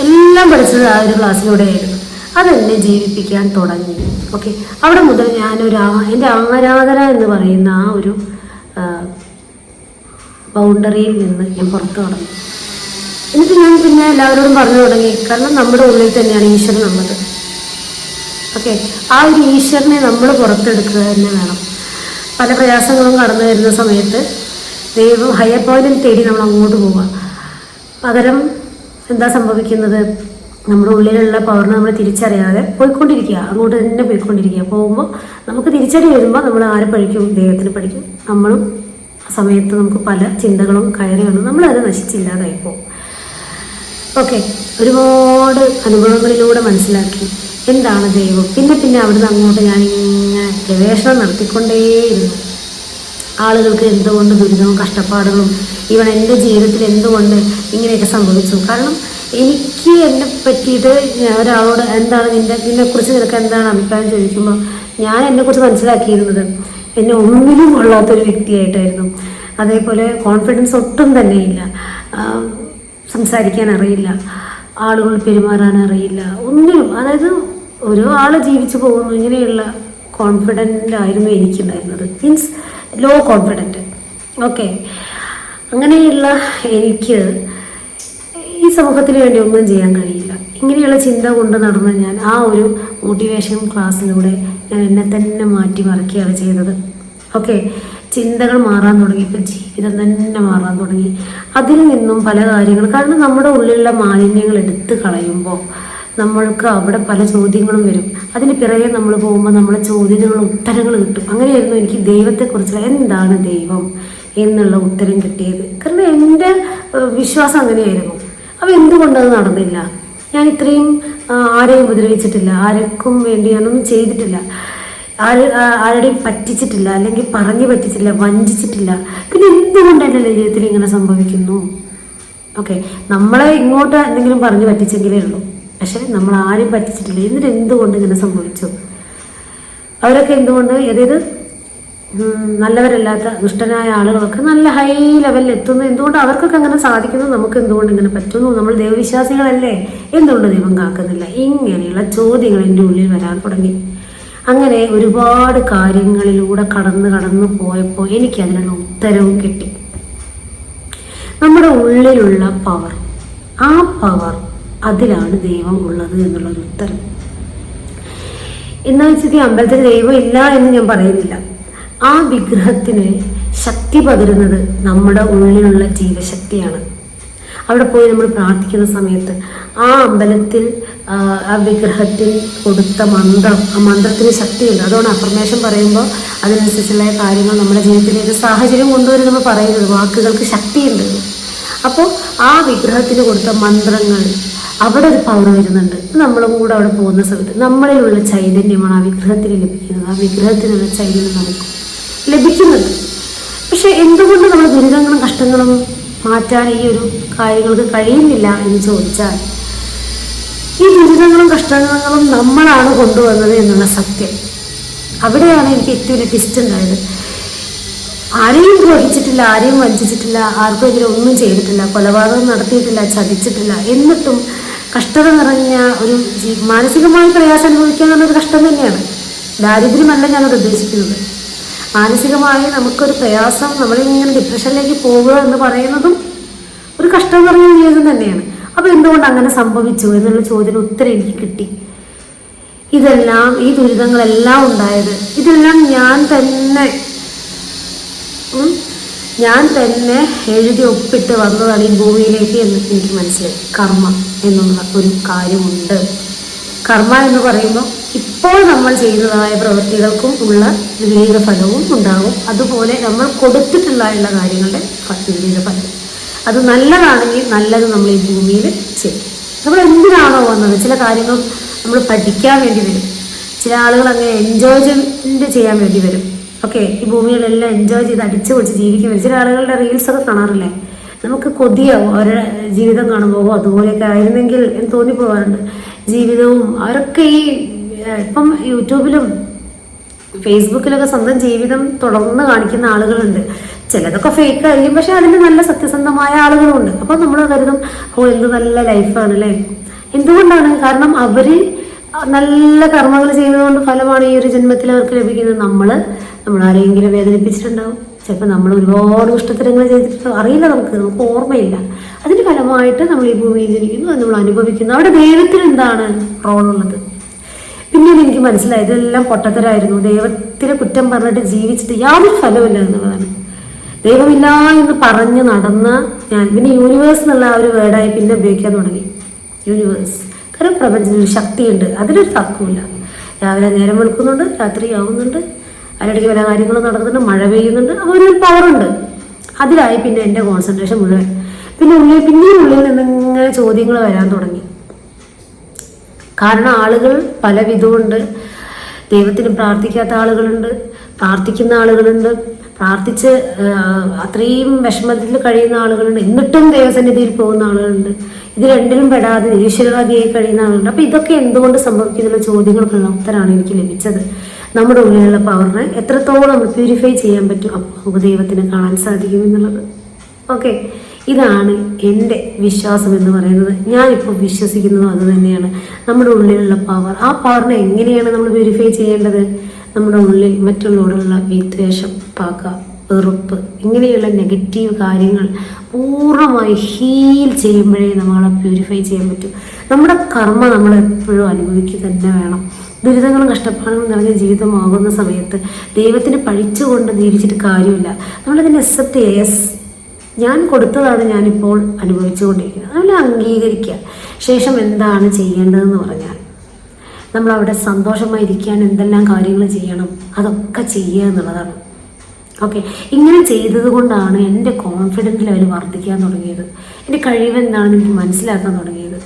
എല്ലാം പഠിച്ചത് ആ ഒരു ക്ലാസ്സിലൂടെയായിരുന്നു അതെന്നെ ജീവിപ്പിക്കാൻ തുടങ്ങി. ഓക്കെ അവിടെ മുതൽ ഞാനൊരു എന്റെ ആരാധന എന്ന് പറയുന്ന ആ ഒരു ബൗണ്ടറിയിൽ നിന്ന് ഞാൻ പുറത്തു കടന്നു എന്നിട്ട് ഞാൻ പിന്നെ എല്ലാവരോടും പറഞ്ഞു തുടങ്ങി കാരണം നമ്മുടെ ഉള്ളിൽ തന്നെയാണ് ഈശ്വരൻ ഉള്ളത്. ഓക്കെ ആ ഒരു ഈശ്വരനെ നമ്മൾ പുറത്തെടുക്കുക തന്നെ വേണം. പല പ്രയാസങ്ങളും കടന്നു വരുന്ന സമയത്ത് ദൈവം ഹയർ പോയിന്റിൽ തേടി നമ്മൾ അങ്ങോട്ട് പോവുക. പകരം എന്താ സംഭവിക്കുന്നത്? നമ്മുടെ ഉള്ളിലുള്ള പവറിനെ നമ്മൾ തിരിച്ചറിയാതെ പോയിക്കൊണ്ടിരിക്കുക. അങ്ങോട്ട് തന്നെ പോയിക്കൊണ്ടിരിക്കുക. പോകുമ്പോൾ നമുക്ക് തിരിച്ചടി വരുമ്പോൾ നമ്മൾ ആരെ പഠിക്കും? ദൈവത്തിന് പഠിക്കും. നമ്മളും സമയത്ത് നമുക്ക് പല ചിന്തകളും കയറി വന്നു നമ്മളത് നശിച്ചില്ലാതായി പോകും ഓക്കെ ഒരുപാട് അനുഭവങ്ങളിലൂടെ മനസ്സിലാക്കി എന്താണ് ദൈവം. പിന്നെ പിന്നെ അവിടുന്ന് അങ്ങോട്ട് ഞാൻ ഇങ്ങനെ ഗവേഷണം നടത്തിക്കൊണ്ടേയിരുന്നു. ആളുകൾക്ക് എന്തുകൊണ്ട് ദുരിതവും കഷ്ടപ്പാടുകളും ഇവൻ എന്റെ ജീവിതത്തിൽ എന്തുകൊണ്ട് ഇങ്ങനെയൊക്കെ സംഭവിച്ചു. കാരണം എനിക്ക് എന്നെ പറ്റിയിട്ട് ഒരാളോട് എന്താണ് നിന്റെ നിന്നെക്കുറിച്ച് നിനക്ക് എന്താണ് അഭിപ്രായം ചോദിക്കുമ്പോൾ ഞാൻ എന്നെക്കുറിച്ച് മനസ്സിലാക്കിയിരുന്നത്. എന്നെ ഒന്നിനും കൊള്ളാത്തൊരു വ്യക്തിയായിട്ടായിരുന്നു. അതേപോലെ കോൺഫിഡൻസ് ഒട്ടും തന്നെയില്ല ഇല്ല. സംസാരിക്കാൻ അറിയില്ല. ആളുകൾ പെരുമാറാൻ അറിയില്ല. ഒന്നിനും അതായത് ഓരോ ആൾ ജീവിച്ചു പോകുന്നു ഇങ്ങനെയുള്ള കോൺഫിഡന്റ് ആയിരുന്നു എനിക്കുണ്ടായിരുന്നത്. മീൻസ് ലോ കോൺഫിഡന്റ് ഓക്കെ അങ്ങനെയുള്ള എനിക്ക് ഈ സമൂഹത്തിന് വേണ്ടി ഒന്നും ചെയ്യാൻ കഴിയില്ല. ഇങ്ങനെയുള്ള ചിന്ത കൊണ്ട് നടന്ന ഞാൻ ആ ഒരു മോട്ടിവേഷൻ ക്ലാസ്സിലൂടെ ഞാൻ എന്നെ തന്നെ മാറ്റി മറക്കുകയാണ് ചെയ്തത്. ഓക്കെ ചിന്തകൾ മാറാൻ തുടങ്ങി ഇപ്പം ജീവിതം തന്നെ മാറാൻ തുടങ്ങി. അതിൽ നിന്നും പല കാര്യങ്ങൾ കാരണം നമ്മുടെ ഉള്ളിലുള്ള മാലിന്യങ്ങൾ എടുത്തു കളയുമ്പോൾ നമ്മൾക്ക് അവിടെ പല ചോദ്യങ്ങളും വരും. അതിന് പിറകെ നമ്മൾ പോകുമ്പോൾ നമ്മളെ ചോദ്യങ്ങളും ഉത്തരങ്ങൾ കിട്ടും. അങ്ങനെയായിരുന്നു എനിക്ക് ദൈവത്തെക്കുറിച്ചുള്ള എന്താണ് ദൈവം എന്നുള്ള ഉത്തരം കിട്ടിയത്. കാരണം എന്റെ വിശ്വാസം അങ്ങനെയായിരുന്നു. അപ്പോൾ എന്തുകൊണ്ടത് നടന്നില്ല? ഞാൻ ഇത്രയും ആരെയും ഉപദ്രവിച്ചിട്ടില്ല. ആർക്കും വേണ്ടി ഞാനൊന്നും ചെയ്തിട്ടില്ല. ആര് ആരുടെയും പറ്റിച്ചിട്ടില്ല. അല്ലെങ്കിൽ പറഞ്ഞു പറ്റിച്ചിട്ടില്ല വഞ്ചിച്ചിട്ടില്ല. പിന്നെ എന്തുകൊണ്ട് എന്റെ ജീവിതത്തിൽ ഇങ്ങനെ സംഭവിക്കുന്നു? ഓക്കെ. നമ്മളെ ഇങ്ങോട്ട് എന്തെങ്കിലും പറഞ്ഞു പറ്റിച്ചെങ്കിലേ ഉള്ളൂ. പക്ഷെ നമ്മൾ ആരും പറ്റിച്ചിട്ടില്ല. എന്നിട്ട് എന്തുകൊണ്ട് ഇങ്ങനെ സംഭവിച്ചു? അവരൊക്കെ എന്തുകൊണ്ട്? അതായത് നല്ലവരല്ലാത്ത ദുഷ്ടനായ ആളുകളൊക്കെ നല്ല ഹൈ ലെവലിൽ എത്തുന്നു. എന്തുകൊണ്ട് അവർക്കൊക്കെ അങ്ങനെ സാധിക്കുന്നു നമുക്ക് എന്തുകൊണ്ട് ഇങ്ങനെ പറ്റുന്നു? നമ്മൾ ദൈവവിശ്വാസികളല്ലേ? എന്തുകൊണ്ട് ദൈവം കാക്കുന്നില്ല? ഇങ്ങനെയുള്ള ചോദ്യങ്ങൾ എന്റെ ഉള്ളിൽ വരാൻ തുടങ്ങി. അങ്ങനെ ഒരുപാട് കാര്യങ്ങളിലൂടെ കടന്ന് കടന്നു പോയപ്പോൾ എനിക്ക് അതിനുള്ള ഉത്തരവും കിട്ടി. നമ്മുടെ ഉള്ളിലുള്ള പവർ ആ പവർ അതിലാണ് ദൈവം ഉള്ളത് എന്നുള്ളൊരു ഉത്തരം. എന്നാ വെച്ചാൽ ഈ അമ്പലത്തിൽ ദൈവം ഇല്ല എന്ന് ഞാൻ പറയുന്നില്ല. ആ വിഗ്രഹത്തിന് ശക്തി പകരുന്നത് നമ്മുടെ ഉള്ളിലുള്ള ജീവശക്തിയാണ്. അവിടെ പോയി നമ്മൾ പ്രാർത്ഥിക്കുന്ന സമയത്ത് ആ അമ്പലത്തിൽ ആ, വിഗ്രഹത്തിൽ കൊടുത്ത മന്ത്രം ആ മന്ത്രത്തിന് ശക്തിയുണ്ട്. അതുകൊണ്ട് അഫർമേഷൻ പറയുമ്പോൾ അതിനനുസരിച്ചുള്ള കാര്യങ്ങൾ നമ്മുടെ ജീവിതത്തിലേക്ക് സാഹചര്യം കൊണ്ടുവരും നമ്മൾ പറയുന്നത് വാക്കുകൾക്ക് ശക്തിയുണ്ട്. അപ്പോൾ ആ വിഗ്രഹത്തിന് കൊടുത്ത മന്ത്രങ്ങൾ അവിടെ ഒരു പവർ വരുന്നുണ്ട്. നമ്മളും കൂടെ അവിടെ പോകുന്ന സമയത്ത് നമ്മളിലുള്ള ചൈതന്യമാണ് ആ വിഗ്രഹത്തിന് ലഭിക്കുന്നത്. ആ വിഗ്രഹത്തിനുള്ള ചൈതന്യം നമുക്ക് ലഭിക്കുന്നുണ്ട്. പക്ഷെ എന്തുകൊണ്ട് നമ്മൾ ദുരിതങ്ങളും കഷ്ടങ്ങളും മാറ്റാൻ ഈ ഒരു കാര്യങ്ങൾക്ക് കഴിയുന്നില്ല എന്ന് ചോദിച്ചാൽ ഈ ദുരിതങ്ങളും കഷ്ടങ്ങളും നമ്മളാണ് കൊണ്ടുവന്നത് എന്നുള്ള സത്യം. അവിടെയാണ് എനിക്ക് ഏറ്റവും വലിയ ട്വിസ്റ്റ് ഉണ്ടായത്. ആരെയും ദ്രോഹിച്ചിട്ടില്ല ആരെയും വഞ്ചിച്ചിട്ടില്ല ആർക്കും എതിരെ ഒന്നും ചെയ്തിട്ടില്ല കൊലപാതകം നടത്തിയിട്ടില്ല ചതിച്ചിട്ടില്ല. എന്നിട്ടും കഷ്ടത നിറഞ്ഞ ഒരു മാനസികമായി പ്രയാസം അനുഭവിക്കുക എന്നുള്ളൊരു കഷ്ടം തന്നെയാണ്. ദാരിദ്ര്യമല്ല ഞാനത് ഉദ്ദേശിക്കുന്നത്. മാനസികമായി നമുക്കൊരു പ്രയാസം നമ്മളിങ്ങനെ ഡിപ്രഷനിലേക്ക് പോവുക എന്ന് പറയുന്നതും ഒരു കഷ്ടം നിറഞ്ഞ ജീവിതം തന്നെയാണ്. അപ്പോൾ എന്തുകൊണ്ട് അങ്ങനെ സംഭവിച്ചു എന്നുള്ള ചോദ്യത്തിന് ഉത്തരം എനിക്ക് കിട്ടി. ഇതെല്ലാം ഈ ദുരിതങ്ങളെല്ലാം ഉണ്ടായത് ഇതെല്ലാം ഞാൻ തന്നെ ഞാൻ തന്നെ എഴുതി ഒപ്പിട്ട് വന്നതാണ് ഈ ഭൂമിയിലേക്ക് എന്ന് എനിക്ക് മനസ്സിലായി. കർമ്മ എന്നുള്ള ഒരു കാര്യമുണ്ട്. കർമ്മ എന്ന് പറയുമ്പോൾ ഇപ്പോൾ നമ്മൾ ചെയ്യുന്നതായ പ്രവൃത്തികൾക്കും ഉള്ള വിപരീത ഫലവും ഉണ്ടാകും. അതുപോലെ നമ്മൾ കൊടുത്തിട്ടുള്ള കാര്യങ്ങളുടെ വിപരീത ഫലം. അത് നല്ലതാണെങ്കിൽ നല്ലത് നമ്മൾ ഈ ഭൂമിയിൽ ചെയ്യും. നമ്മൾ എന്തിനാണോ വന്നത്? ചില കാര്യങ്ങൾ നമ്മൾ പഠിക്കാൻ വേണ്ടി വരും. ചില ആളുകൾ അങ്ങനെ എൻജോയ്മെന്റ് ചെയ്യാൻ വേണ്ടി വരും. ഓക്കെ ഈ ഭൂമിയിലെല്ലാം എൻജോയ് ചെയ്ത് അടിച്ചു പൊളിച്ച് ജീവിക്കാൻ ചില ആളുകളുടെ റീൽസൊക്കെ കാണാറില്ലേ? നമുക്ക് കൊതിയാവും അവരുടെ ജീവിതം കാണുമ്പോൾ അതുപോലെയൊക്കെ ആയിരുന്നെങ്കിൽ എന്ന് തോന്നിപ്പോവാറുണ്ട് ജീവിതവും അവരൊക്കെ ഈ ഇപ്പം യൂട്യൂബിലും ഫേസ്ബുക്കിലൊക്കെ സ്വന്തം ജീവിതം തുടർന്ന് കാണിക്കുന്ന ആളുകളുണ്ട്. ചിലതൊക്കെ ഫേക്ക് ആയിരിക്കും പക്ഷെ അതിന് നല്ല സത്യസന്ധമായ ആളുകളുണ്ട്. അപ്പോൾ നമ്മൾ കരുതും ഓ എന്ത് നല്ല ലൈഫാണ് അല്ലേ എന്തുകൊണ്ടാണ്? കാരണം അവർ നല്ല കർമ്മങ്ങൾ ചെയ്യുന്നതുകൊണ്ട് ഫലമാണ് ഈ ഒരു ജന്മത്തിൽ അവർക്ക് ലഭിക്കുന്നത്. നമ്മൾ നമ്മൾ ആരെങ്കിലും വേദനിപ്പിച്ചിട്ടുണ്ടാവും. ചിലപ്പോൾ നമ്മൾ ഒരുപാട് ദുഷ്ടത്തരങ്ങൾ ചെയ്തിട്ട് അറിയില്ല നമുക്ക് നമുക്ക് ഓർമ്മയില്ല. അതിന് ഫലമായിട്ട് നമ്മൾ ഈ ഭൂമിയിൽ ജനിക്കുന്നു നമ്മൾ അനുഭവിക്കുന്നു. അവിടെ ദൈവത്തിന് എന്താണ് റോളുള്ളത്? പിന്നീട് എനിക്ക് മനസ്സിലായി ഇതെല്ലാം പൊട്ടത്തരായിരുന്നു. ദൈവത്തിനെ കുറ്റം പറഞ്ഞിട്ട് ജീവിച്ചിട്ട് യാതൊരു ഫലമില്ല എന്നുള്ളതാണ്. ദൈവമില്ല എന്ന് പറഞ്ഞ് നടന്ന ഞാൻ പിന്നെ യൂണിവേഴ്സ് എന്നുള്ള ആ ഒരു വേർഡായി പിന്നെ ഉപയോഗിക്കാൻ തുടങ്ങി. യൂണിവേഴ്സ് കാരണം പ്രപഞ്ചത്തിന് ശക്തിയുണ്ട്. അതിനൊരു തക്കുമില്ല രാവിലെ നേരം വെളുക്കുന്നുണ്ട് രാത്രി ആവുന്നുണ്ട് അതിനിടയ്ക്ക് പല കാര്യങ്ങളും നടക്കുന്നുണ്ട് മഴ പെയ്യുന്നുണ്ട് അപ്പോൾ ഒരു പവറുണ്ട് അതിലായി പിന്നെ എന്റെ കോൺസെൻട്രേഷൻ മുഴുവൻ. പിന്നെ ഉള്ളിൽ പിന്നെ ഉള്ളിൽ നിന്ന് ഇങ്ങനെ ചോദ്യങ്ങൾ വരാൻ തുടങ്ങി. കാരണം ആളുകൾ പല വിധമുണ്ട് ദൈവത്തിന് പ്രാർത്ഥിക്കാത്ത ആളുകളുണ്ട് പ്രാർത്ഥിക്കുന്ന ആളുകളുണ്ട്. പ്രാർത്ഥിച്ച് അത്രയും വിഷമത്തിൽ കഴിയുന്ന ആളുകളുണ്ട്. എന്നിട്ടും ദൈവസന്നിധിയിൽ പോകുന്ന ആളുകളുണ്ട്. ഇത് രണ്ടിലും പെടാതെ നിരീശ്വരവാദിയായി കഴിയുന്ന ആളുകളുണ്ട്. അപ്പോൾ ഇതൊക്കെ എന്തുകൊണ്ട് സംഭവിക്കുന്നുള്ള ചോദ്യങ്ങൾക്കുള്ള ഉത്തരമാണ് എനിക്ക് ലഭിച്ചത്. നമ്മുടെ ഉള്ളിലുള്ള പവറിനെ എത്രത്തോളം പ്യൂരിഫൈ ചെയ്യാൻ പറ്റും? അപ്പോൾ ദൈവത്തിന് കാണാൻ സാധിക്കും എന്നുള്ളത്. ഓക്കെ ഇതാണ് എന്റെ വിശ്വാസം എന്ന് പറയുന്നത്. ഞാനിപ്പോൾ വിശ്വസിക്കുന്നതും അത് തന്നെയാണ്. നമ്മുടെ ഉള്ളിലുള്ള പവർ ആ പവറിനെ എങ്ങനെയാണ് നമ്മൾ വെരിഫൈ ചെയ്യേണ്ടത്? നമ്മുടെ ഉള്ളിൽ മറ്റുള്ളവരോടുള്ള വിദ്വേഷം പക വെറുപ്പ് ഇങ്ങനെയുള്ള നെഗറ്റീവ് കാര്യങ്ങൾ പൂർണമായി ഹീൽ ചെയ്യുമ്പോഴേ നമ്മളെ പ്യൂരിഫൈ ചെയ്യാൻ പറ്റും. നമ്മുടെ കർമ്മ നമ്മൾ എപ്പോഴും അനുഭവിക്കുക തന്നെ വേണം. ദുരിതങ്ങളും കഷ്ടപ്പാടുകളും നിറഞ്ഞ ജീവിതമാകുന്ന സമയത്ത് ദൈവത്തിന് പഴിച്ചുകൊണ്ട് ജീവിച്ചിട്ട് കാര്യമില്ല. നമ്മളതിനെ എസ് യെസ് ഞാൻ കൊടുത്തതാണ് ഞാനിപ്പോൾ അനുഭവിച്ചുകൊണ്ടിരിക്കുന്നത്. അതിനെ അംഗീകരിക്കുക. ശേഷം എന്താണ് ചെയ്യേണ്ടതെന്ന് പറഞ്ഞാൽ നമ്മൾ അവിടെ സന്തോഷമായിരിക്കാൻ എന്തെല്ലാം കാര്യങ്ങൾ ചെയ്യണം അതൊക്കെ ചെയ്യുക എന്നുള്ളതാണ്. ഓക്കെ. ഇങ്ങനെ ചെയ്തത് കൊണ്ടാണ് എന്റെ കോൺഫിഡൻസ് ലെവൽ വർദ്ധിക്കാൻ തുടങ്ങിയത്. എന്റെ കഴിവ് എന്താണെന്ന് എനിക്ക് മനസ്സിലാക്കാൻ തുടങ്ങിയത്.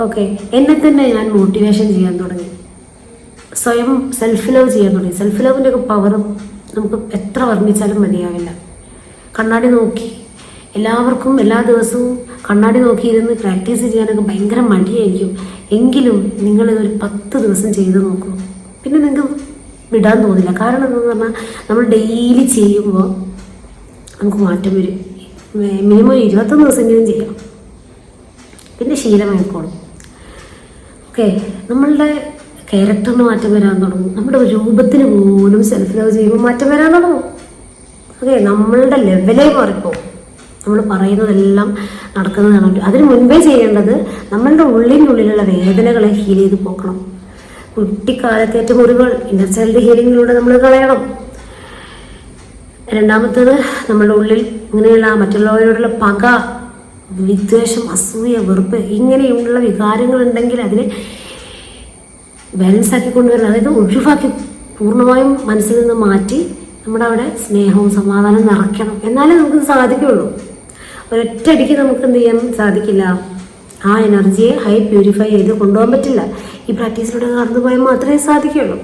ഓക്കെ. എന്നെ തന്നെ ഞാൻ മോട്ടിവേഷൻ ചെയ്യാൻ തുടങ്ങി. സ്വയം സെൽഫ് ലവ് ചെയ്യാൻ തുടങ്ങി. സെൽഫ് ലവിന്റെ ഒക്കെ പവറും നമുക്ക് എത്ര വർണിച്ചാലും മതിയാവില്ല. കണ്ണാടി നോക്കി. എല്ലാവർക്കും എല്ലാ ദിവസവും കണ്ണാടി നോക്കിയിരുന്ന് പ്രാക്ടീസ് ചെയ്യാനൊക്കെ ഭയങ്കര മടിയായിരിക്കും. എങ്കിലും നിങ്ങളിതൊരു പത്ത് ദിവസം ചെയ്ത് നോക്കൂ. പിന്നെ നിങ്ങൾക്ക് വിടാൻ തോന്നില്ല. കാരണം എന്താണെന്ന് പറഞ്ഞാൽ നമ്മൾ ഡെയിലി ചെയ്യുമ്പോൾ നമുക്ക് മാറ്റം വരും. മിനിമം ഇരുപത്തൊന്ന് ദിവസമെങ്കിലും ചെയ്യാം. പിന്നെ ശീലമായിക്കോളും. ഓക്കെ നമ്മളുടെ ക്യാരക്ടറിന് മാറ്റം വരാൻ തുടങ്ങും. നമ്മുടെ രൂപത്തിന് പോലും സെൽഫ് ലവ് ചെയ്യുമ്പോൾ മാറ്റം വരാൻ തുടങ്ങും. ഓക്കെ നമ്മളുടെ ലെവലേ മാറിപ്പോകും നമ്മൾ പറയുന്നതെല്ലാം നടക്കുന്നതാണ്. അതിന് മുൻപേ ചെയ്യേണ്ടത് നമ്മളുടെ ഉള്ളിനുള്ളിലുള്ള വേദനകളെ ഹീൽ ചെയ്ത് പോക്കണം. കുട്ടിക്കാലത്തേറ്റ മുറിവുകൾ ഇന്നർ ചൈൽഡ് ഹീലിങ്ങിലൂടെ നമ്മൾ കളയണം. രണ്ടാമത്തേത് നമ്മുടെ ഉള്ളിൽ ഇങ്ങനെയുള്ള മറ്റുള്ളവരോടുള്ള പക വിദ്വേഷം അസൂയ വെറുപ്പ് ഇങ്ങനെയുള്ള വികാരങ്ങൾ ഉണ്ടെങ്കിൽ അതിനെ ബാലൻസ് ആക്കി കൊണ്ടുവരണം. അതായത് ഒഴിവാക്കി പൂർണമായും മനസ്സിൽ നിന്ന് മാറ്റി നമ്മുടെ അവിടെ സ്നേഹവും സമാധാനവും നിറയ്ക്കണം. എന്നാലേ നമുക്ക് സാധിക്കുള്ളൂ ഒരൊറ്റയടിക്ക് നമുക്ക് എന്ത് ചെയ്യാൻ സാധിക്കില്ല. ആ എനർജിയെ ഹൈ പ്യൂരിഫൈ ചെയ്ത് കൊണ്ടുപോകാൻ പറ്റില്ല. ഈ പ്രാക്ടീസിലൂടെ നടന്നു പോയാൽ മാത്രമേ സാധിക്കുള്ളൂ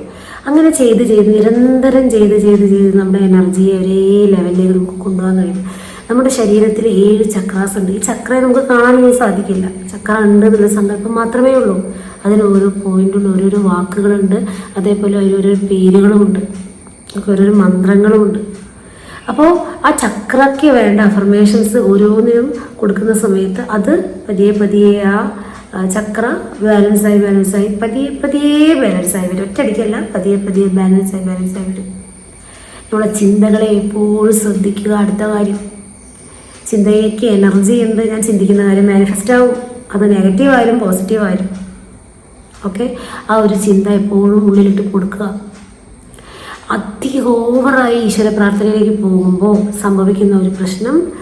അങ്ങനെ ചെയ്ത് ചെയ്ത് നിരന്തരം ചെയ്ത് ചെയ്ത് ചെയ്ത് നമ്മുടെ എനർജിയെ ഒരേ ലെവലിലേക്ക് നമുക്ക് കൊണ്ടുപോകാൻ കഴിയും. നമ്മുടെ ശരീരത്തിൽ ഏഴ് ചക്രാസ് ഉണ്ട് ഈ ചക്രയെ നമുക്ക് കാണാനൊന്നും സാധിക്കില്ല. ചക്ര ഉണ്ട് എന്നുള്ള സങ്കല്പം മാത്രമേ ഉള്ളൂ. അതിന് ഓരോ പോയിന്റുണ്ട് ഓരോരോ വാക്കുകളുണ്ട്. അതേപോലെ ഓരോരോ പേരുകളുമുണ്ട്. ഒക്കെ ഓരോരോ മന്ത്രങ്ങളുമുണ്ട് അപ്പോൾ ആ ചക്രയ്ക്ക് വേണ്ട അഫർമേഷൻസ് ഓരോന്നിനും കൊടുക്കുന്ന സമയത്ത് അത് പതിയെ പതിയെ ആ ചക്ര ബാലൻസായി ബാലൻസായി പതിയെ പതിയെ ബാലൻസായി വരും. ഒറ്റയടിക്കല്ല പതിയെ പതിയെ ബാലൻസായി ബാലൻസായി വരും. നമ്മളെ ചിന്തകളെ എപ്പോഴും ശ്രദ്ധിക്കുക അടുത്ത കാര്യം. ചിന്തയ്ക്ക് എനർജി ഉണ്ട് ഞാൻ ചിന്തിക്കുന്ന കാര്യം മാനിഫെസ്റ്റ് ആവും. അത് നെഗറ്റീവായാലും പോസിറ്റീവായാലും ഓക്കെ ആ ഒരു ചിന്ത എപ്പോഴും ഉള്ളിലിട്ട് കൊടുക്കുക. അധികം ഓവറായി ഈശ്വര പ്രാർത്ഥനയിലേക്ക് പോകുമ്പോൾ സംഭവിക്കുന്ന ഒരു പ്രശ്നം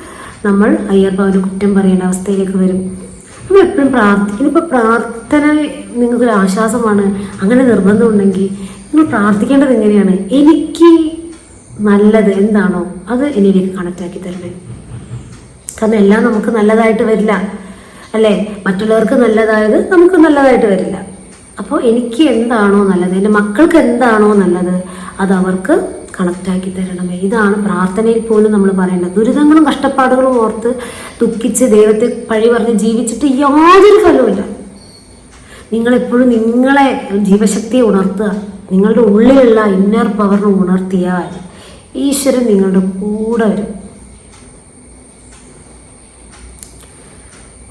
നമ്മൾ അയ്യപ്പ കുറ്റം പറയേണ്ട അവസ്ഥയിലേക്ക് വരും. നമ്മൾ എപ്പോഴും പ്രാർത്ഥിക്കുന്നു ഇപ്പോൾ പ്രാർത്ഥന നിങ്ങൾക്കൊരു ആശ്വാസമാണ് അങ്ങനെ നിർബന്ധമുണ്ടെങ്കിൽ നിങ്ങൾ പ്രാർത്ഥിക്കേണ്ടത് എങ്ങനെയാണ്? എനിക്ക് നല്ലത് എന്താണോ അത് എന്നിലേക്ക് കണക്റ്റ് ആക്കി തരണേ. കാരണം എല്ലാം നമുക്ക് നല്ലതായിട്ട് വരില്ല. അല്ലേ? മറ്റുള്ളവർക്ക് നല്ലതായത് നമുക്ക് നല്ലതായിട്ട് വരില്ല. അപ്പോൾ എനിക്ക് എന്താണോ നല്ലത് എന്റെ മക്കൾക്ക് എന്താണോ നല്ലത് അത് അവർക്ക് കണക്റ്റാക്കി തരണമേ ഇതാണ് പ്രാർത്ഥനയിൽ പോലും നമ്മൾ പറയേണ്ടത്. ദുരിതങ്ങളും കഷ്ടപ്പാടുകളും ഓർത്ത് ദുഃഖിച്ച് ദൈവത്തെ പഴി പറഞ്ഞ് ജീവിച്ചിട്ട് യാതൊരു ഫലവുമില്ല നിങ്ങളെപ്പോഴും നിങ്ങളെ ജീവശക്തിയെ ഉണർത്തുക. നിങ്ങളുടെ ഉള്ളിലുള്ള ഇന്നർ പവറിനെ ഉണർത്തിയാൽ ഈശ്വരൻ നിങ്ങളുടെ കൂടെ വരും.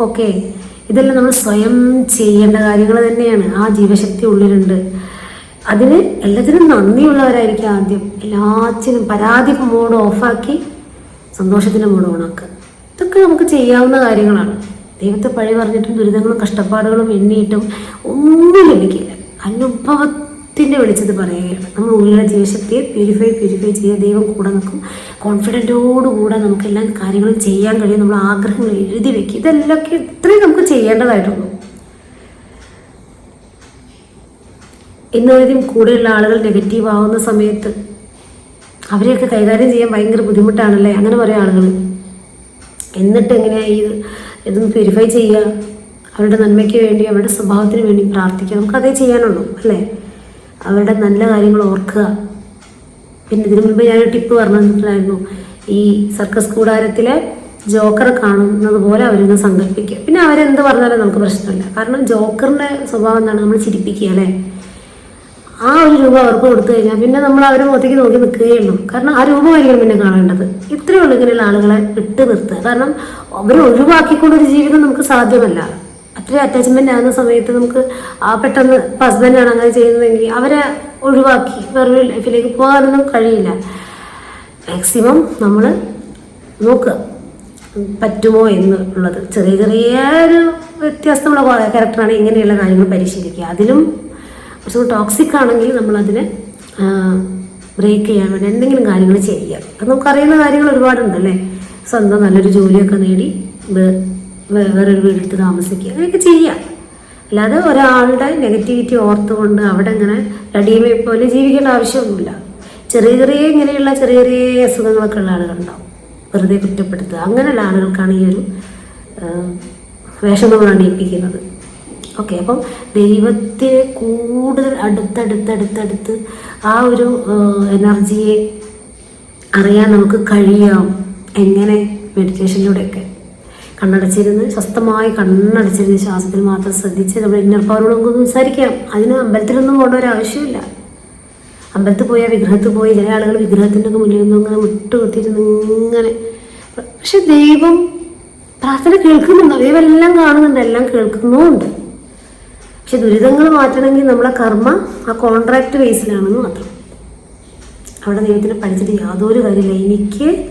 ഓക്കെ ഇതെല്ലാം നമ്മൾ സ്വയം ചെയ്യേണ്ട കാര്യങ്ങൾ തന്നെയാണ്. ആ ജീവശക്തി ഉള്ളിലുണ്ട്. അതിന് എല്ലാത്തിനും നന്ദിയുള്ളവരായിരിക്കും ആദ്യം. എല്ലാത്തിനും പരാതി മോഡ് ഓഫാക്കി സന്തോഷത്തിന്റെ മോഡ് ഓണാക്കുക. ഇതൊക്കെ നമുക്ക് ചെയ്യാവുന്ന കാര്യങ്ങളാണ്. ദൈവത്തെ പഴി പറഞ്ഞിട്ടും ദുരിതങ്ങളും കഷ്ടപ്പാടുകളും എണ്ണിയിട്ടും ഒന്നും ലഭിക്കില്ല. ശക്തിന്റെ വിളിച്ചത് പറയുകയാണ്. നമ്മൾ ഉള്ളിലെ ജീവശക്തിയെ പ്യൂരിഫൈ പ്യൂരിഫൈ ചെയ്യുക ദൈവം കൂടെ നിൽക്കും. കോൺഫിഡന്റോടുകൂടെ നമുക്കെല്ലാം കാര്യങ്ങളും ചെയ്യാൻ കഴിയും. നമ്മൾ ആഗ്രഹങ്ങൾ എഴുതി വെക്കുക ഇതെല്ലാമൊക്കെ ഇത്രയും നമുക്ക് ചെയ്യേണ്ടതായിട്ടുള്ളൂ. ഇന്നൊരിതും കൂടെയുള്ള ആളുകൾ നെഗറ്റീവ് ആവുന്ന സമയത്ത് അവരെയൊക്കെ കൈകാര്യം ചെയ്യാൻ ഭയങ്കര ബുദ്ധിമുട്ടാണല്ലേ? അങ്ങനെ പറയുക ആളുകൾ എന്നിട്ട് എങ്ങനെയായി ഇത് ഇതൊന്ന് പ്യൂരിഫൈ ചെയ്യുക? അവരുടെ നന്മയ്ക്ക് വേണ്ടി അവരുടെ സ്വഭാവത്തിന് വേണ്ടി പ്രാർത്ഥിക്കുക. നമുക്കതേ ചെയ്യാനുള്ളൂ അല്ലേ? അവരുടെ നല്ല കാര്യങ്ങൾ ഓർക്കുക. പിന്നെ ഇതിനു മുമ്പ് ഞാൻ ടിപ്പ് പറഞ്ഞിട്ടുണ്ടായിരുന്നു ഈ സർക്കസ് കൂടാരത്തിലെ ജോക്കർ കാണുന്നത് പോലെ അവരൊന്ന് സങ്കല്പിക്കുക. പിന്നെ അവരെന്ത് പറഞ്ഞാലും നമുക്ക് പ്രശ്നമില്ല. കാരണം ജോക്കറിന്റെ സ്വഭാവം എന്താണ്? നമ്മൾ ചിരിപ്പിക്കുക അല്ലേ? ആ ഒരു രൂപ അവർക്ക് കൊടുത്തു കഴിഞ്ഞാൽ പിന്നെ നമ്മൾ അവരെ മുഖത്തേക്ക് നോക്കി നിൽക്കുകയുള്ളൂ കാരണം ആ രൂപമായിരിക്കും പിന്നെ കാണേണ്ടത്. ഇത്രയുള്ള ഇങ്ങനെയുള്ള ആളുകളെ വിട്ട് നിർത്തുക കാരണം അവരെ ഒഴിവാക്കിക്കൊണ്ടൊരു ജീവിതം നമുക്ക് സാധ്യമല്ല. അത്രയും അറ്റാച്ച്മെന്റ് ആകുന്ന സമയത്ത് നമുക്ക് ആ പെട്ടെന്ന് ഹസ്ബൻഡാണ് അങ്ങനെ ചെയ്യുന്നതെങ്കിൽ അവരെ ഒഴിവാക്കി വേറൊരു ലൈഫിലേക്ക് പോകാനൊന്നും കഴിയില്ല. മാക്സിമം നമ്മൾ നോക്കുക പറ്റുമോ എന്ന് ഉള്ളത്. ചെറിയ ചെറിയ ഒരു വ്യത്യാസമുള്ള ക്യാരക്ടറാണ് ഇങ്ങനെയുള്ള കാര്യങ്ങൾ പരിശീലിക്കുക. അതിലും കുറച്ചുകൂടി ടോക്സിക് ആണെങ്കിൽ നമ്മളതിനെ ബ്രേക്ക് ചെയ്യാൻ വേണ്ടി എന്തെങ്കിലും കാര്യങ്ങൾ ചെയ്യുക. അത് നമുക്കറിയുന്ന കാര്യങ്ങൾ ഒരുപാടുണ്ടല്ലേ? സ്വന്തം നല്ലൊരു ജോലിയൊക്കെ നേടി വേറൊരു വീടെടുത്ത് താമസിക്കുക. അങ്ങനെയൊക്കെ ചെയ്യാം. അല്ലാതെ ഒരാളുടെ നെഗറ്റിവിറ്റി ഓർത്തുകൊണ്ട് അവിടെ ഇങ്ങനെ റെഡിമേ പോലെ ജീവിക്കേണ്ട ആവശ്യമൊന്നുമില്ല. ചെറിയ ചെറിയ ഇങ്ങനെയുള്ള ചെറിയ ചെറിയ അസുഖങ്ങളൊക്കെ ഉള്ള ആളുകളുണ്ടാവും. വെറുതെ കുറ്റപ്പെടുത്തുക. അങ്ങനെയുള്ള ആളുകൾക്കാണ് ഈ ഒരു വേഷം നമ്മൾ അണിയിപ്പിക്കുന്നത്. ഓക്കെ അപ്പം ദൈവത്തെ കൂടുതൽ അടുത്തടുത്തടുത്തടുത്ത് ആ ഒരു എനർജിയെ അറിയാൻ നമുക്ക് കഴിയാം. എങ്ങനെ? മെഡിറ്റേഷനിലൂടെയൊക്കെ കണ്ണടച്ചിരുന്ന് സ്വസ്ഥമായി കണ്ണടച്ചിരുന്ന് ശ്വാസത്തിൽ മാത്രം ശ്രദ്ധിച്ച് നമ്മൾ ഇന്നർ പവറോട് സംസാരിക്കാം. അതിന് അമ്പലത്തിലൊന്നും പോകേണ്ട ഒരു ആവശ്യമില്ല. അമ്പലത്തിൽ പോയാൽ വിഗ്രഹത്തിൽ പോയി ചില ആളുകൾ വിഗ്രഹത്തിന്റെ ഒക്കെ മുന്നിൽ നിന്ന് ഇങ്ങനെ മുട്ടുകുത്തിയിരുന്ന് ഇങ്ങനെ. പക്ഷെ ദൈവം പ്രാർത്ഥന കേൾക്കുന്നുണ്ട്. ദൈവം എല്ലാം കാണുന്നുണ്ട്. എല്ലാം കേൾക്കുന്നുമുണ്ട്. പക്ഷെ ദുരിതങ്ങൾ മാറ്റണമെങ്കിൽ നമ്മളെ കർമ്മ ആ കോൺട്രാക്ട് ബേസിലാണെന്ന് മാത്രം. അവിടെ ദൈവത്തിനെ പഠിച്ചിട്ട് യാതൊരു കാര്യമില്ല. എനിക്ക്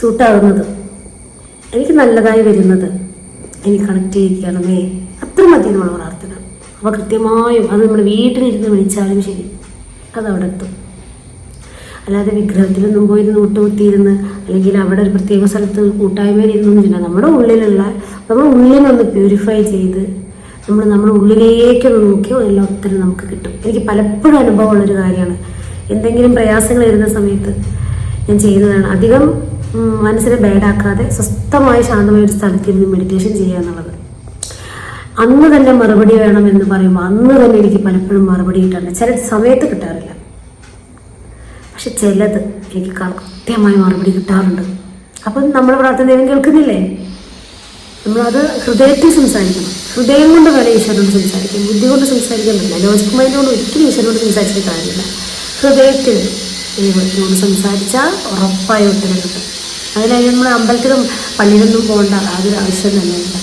സൂട്ടാകുന്നത് എനിക്ക് നല്ലതായി വരുന്നത്. എനിക്ക് കണക്ട് ചെയ്യിക്കണമേ അത്ര മതി നമ്മൾ പ്രാർത്ഥന. അപ്പോൾ കൃത്യമായും അത് നമ്മൾ വീട്ടിലിരുന്ന് വിളിച്ചാലും ശരി. അത് അവിടെ എത്തും. അല്ലാതെ വിഗ്രഹത്തിലൊന്നും പോയിരുന്ന് മുട്ടുകുത്തിയിരുന്ന് അല്ലെങ്കിൽ അവിടെ ഒരു പ്രത്യേക സ്ഥലത്ത് ഇരുന്നൊന്നും ഇല്ല. നമ്മുടെ ഉള്ളിലുള്ള നമ്മുടെ ഉള്ളിനൊന്ന് പ്യൂരിഫൈ ചെയ്ത് നമ്മൾ നമ്മുടെ ഉള്ളിലേക്കൊന്ന് നോക്കി എല്ലാം ഒത്തിരി നമുക്ക് കിട്ടും. എനിക്ക് പലപ്പോഴും അനുഭവമുള്ളൊരു കാര്യമാണ്. എന്തെങ്കിലും പ്രയാസങ്ങൾ വരുന്ന സമയത്ത് ഞാൻ ചെയ്യുന്നതാണ്. അധികം മനസ്സിനെ ബേഡാക്കാതെ സ്വസ്ഥമായ ശാന്തമായ ഒരു സ്ഥലത്തിരുന്ന് മെഡിറ്റേഷൻ ചെയ്യുക എന്നുള്ളത്. അന്ന് തന്നെ മറുപടി വേണം എന്ന് പറയുമ്പോൾ അന്ന് തന്നെ എനിക്ക് പലപ്പോഴും മറുപടി കിട്ടാറില്ല. ചില സമയത്ത് കിട്ടാറില്ല. പക്ഷെ ചിലത് എനിക്ക് കൃത്യമായി മറുപടി കിട്ടാറുണ്ട്. അപ്പം നമ്മൾ പ്രാർത്ഥന ദൈവം കേൾക്കുന്നില്ലേ? നമ്മളത് ഹൃദയത്തിൽ സംസാരിക്കണം. ഹൃദയം കൊണ്ട് വരെ ഈശ്വരനോട് സംസാരിക്കും ബുദ്ധി കൊണ്ട് സംസാരിക്കാൻ പറ്റില്ല. ലോജിക് മൈൻഡ് ഒരിക്കലും ഈശ്വരനോട് സംസാരിച്ചിട്ട് കാര്യമില്ല. ഹൃദയത്തിൽ ദൈവത്തിനോട് സംസാരിച്ചാൽ ഉറപ്പായി ഉത്തരം കിട്ടും. അതിനായി നമ്മൾ അമ്പലത്തിലും പള്ളിയിലൊന്നും പോകേണ്ട. യാതൊരു ആവശ്യം തന്നെയില്ല.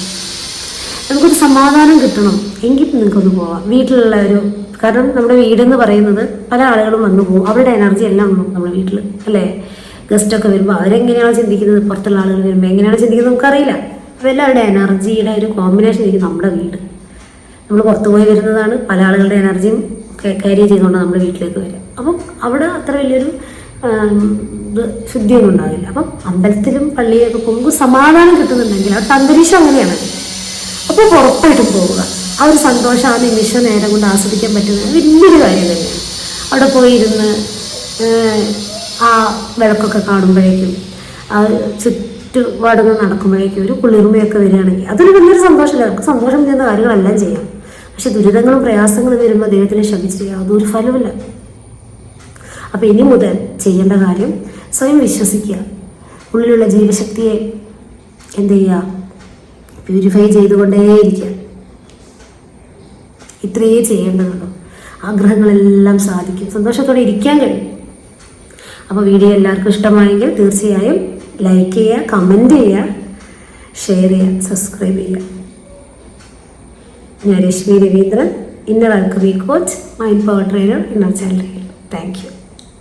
നമുക്കൊരു സമാധാനം കിട്ടണം. എങ്കിൽ നിങ്ങൾക്കൊന്ന് പോവാം. വീട്ടിലുള്ള ഒരു കാരണം നമ്മുടെ വീടെന്ന് പറയുന്നത് പല ആളുകളും വന്നു പോകും. അവരുടെ എനർജി എല്ലാം ഉണ്ടാവും നമ്മുടെ വീട്ടിൽ അല്ലേ? ഗസ്റ്റൊക്കെ വരുമ്പോൾ അവരെങ്ങനെയാണ് ചിന്തിക്കുന്നത്? പുറത്തുള്ള ആളുകൾ വരുമ്പോൾ എങ്ങനെയാണ് ചിന്തിക്കുന്നത്? നമുക്കറിയില്ല. അപ്പോൾ എല്ലാവരുടെ എനർജിയുടെ ഒരു കോമ്പിനേഷൻ ആയിരിക്കും നമ്മുടെ വീട്. നമ്മൾ പുറത്തു പോയി വരുന്നതാണ് പല ആളുകളുടെ എനർജിയും ക്യാരി ചെയ്തുകൊണ്ട് നമ്മുടെ വീട്ടിലേക്ക് വരിക. അപ്പം അവിടെ അത്ര വലിയൊരു ശുദ്ധിയൊന്നും ഉണ്ടാവില്ല അപ്പം അമ്പലത്തിലും പള്ളിയൊക്കെ പോകുമ്പോൾ സമാധാനം കിട്ടുന്നുണ്ടെങ്കിൽ അവിടുത്തെ അന്തരീക്ഷം അങ്ങനെയാണ്. അപ്പോൾ ഉറപ്പായിട്ടും പോവുക. ആ ഒരു സന്തോഷം ആ നിമിഷ നേരം കൊണ്ട് ആസ്വദിക്കാൻ പറ്റുന്നത് വലിയൊരു കാര്യം തന്നെയാണ്. അവിടെ പോയിരുന്ന് ആ വിളക്കൊക്കെ കാണുമ്പോഴേക്കും ആ ചുറ്റുപാടുകൾ നടക്കുമ്പോഴേക്കും ഒരു കുളിർമയൊക്കെ വരികയാണെങ്കിൽ അതൊരു വലിയൊരു സന്തോഷമല്ല? നമുക്ക് സന്തോഷം ചെയ്യുന്ന കാര്യങ്ങളെല്ലാം ചെയ്യാം. പക്ഷെ ദുരിതങ്ങളും പ്രയാസങ്ങളും വരുമ്പോൾ ദൈവത്തിനെ ക്ഷമിച്ച് യാതൊരു ഫലമില്ല അപ്പം ഇനി മുതൽ ചെയ്യേണ്ട കാര്യം സ്വയം വിശ്വസിക്കുക. ഉള്ളിലുള്ള ജീവശക്തിയെ എന്ത് ചെയ്യുക? പ്യൂരിഫൈ ചെയ്തുകൊണ്ടേയിരിക്കുക. ഇത്രയേ ചെയ്യേണ്ടതുള്ളൂ. ആഗ്രഹങ്ങളെല്ലാം സാധിക്കും. സന്തോഷത്തോടെ ഇരിക്കാൻ കഴിയും. അപ്പോൾ വീഡിയോ എല്ലാവർക്കും ഇഷ്ടമായെങ്കിൽ തീർച്ചയായും ലൈക്ക് ചെയ്യുക കമന്റ് ചെയ്യുക ഷെയർ ചെയ്യുക സബ്സ്ക്രൈബ് ചെയ്യുക. ഞാൻ Rashmi Raveendran. Inner alchemy coach mind power trainer inner channel thank you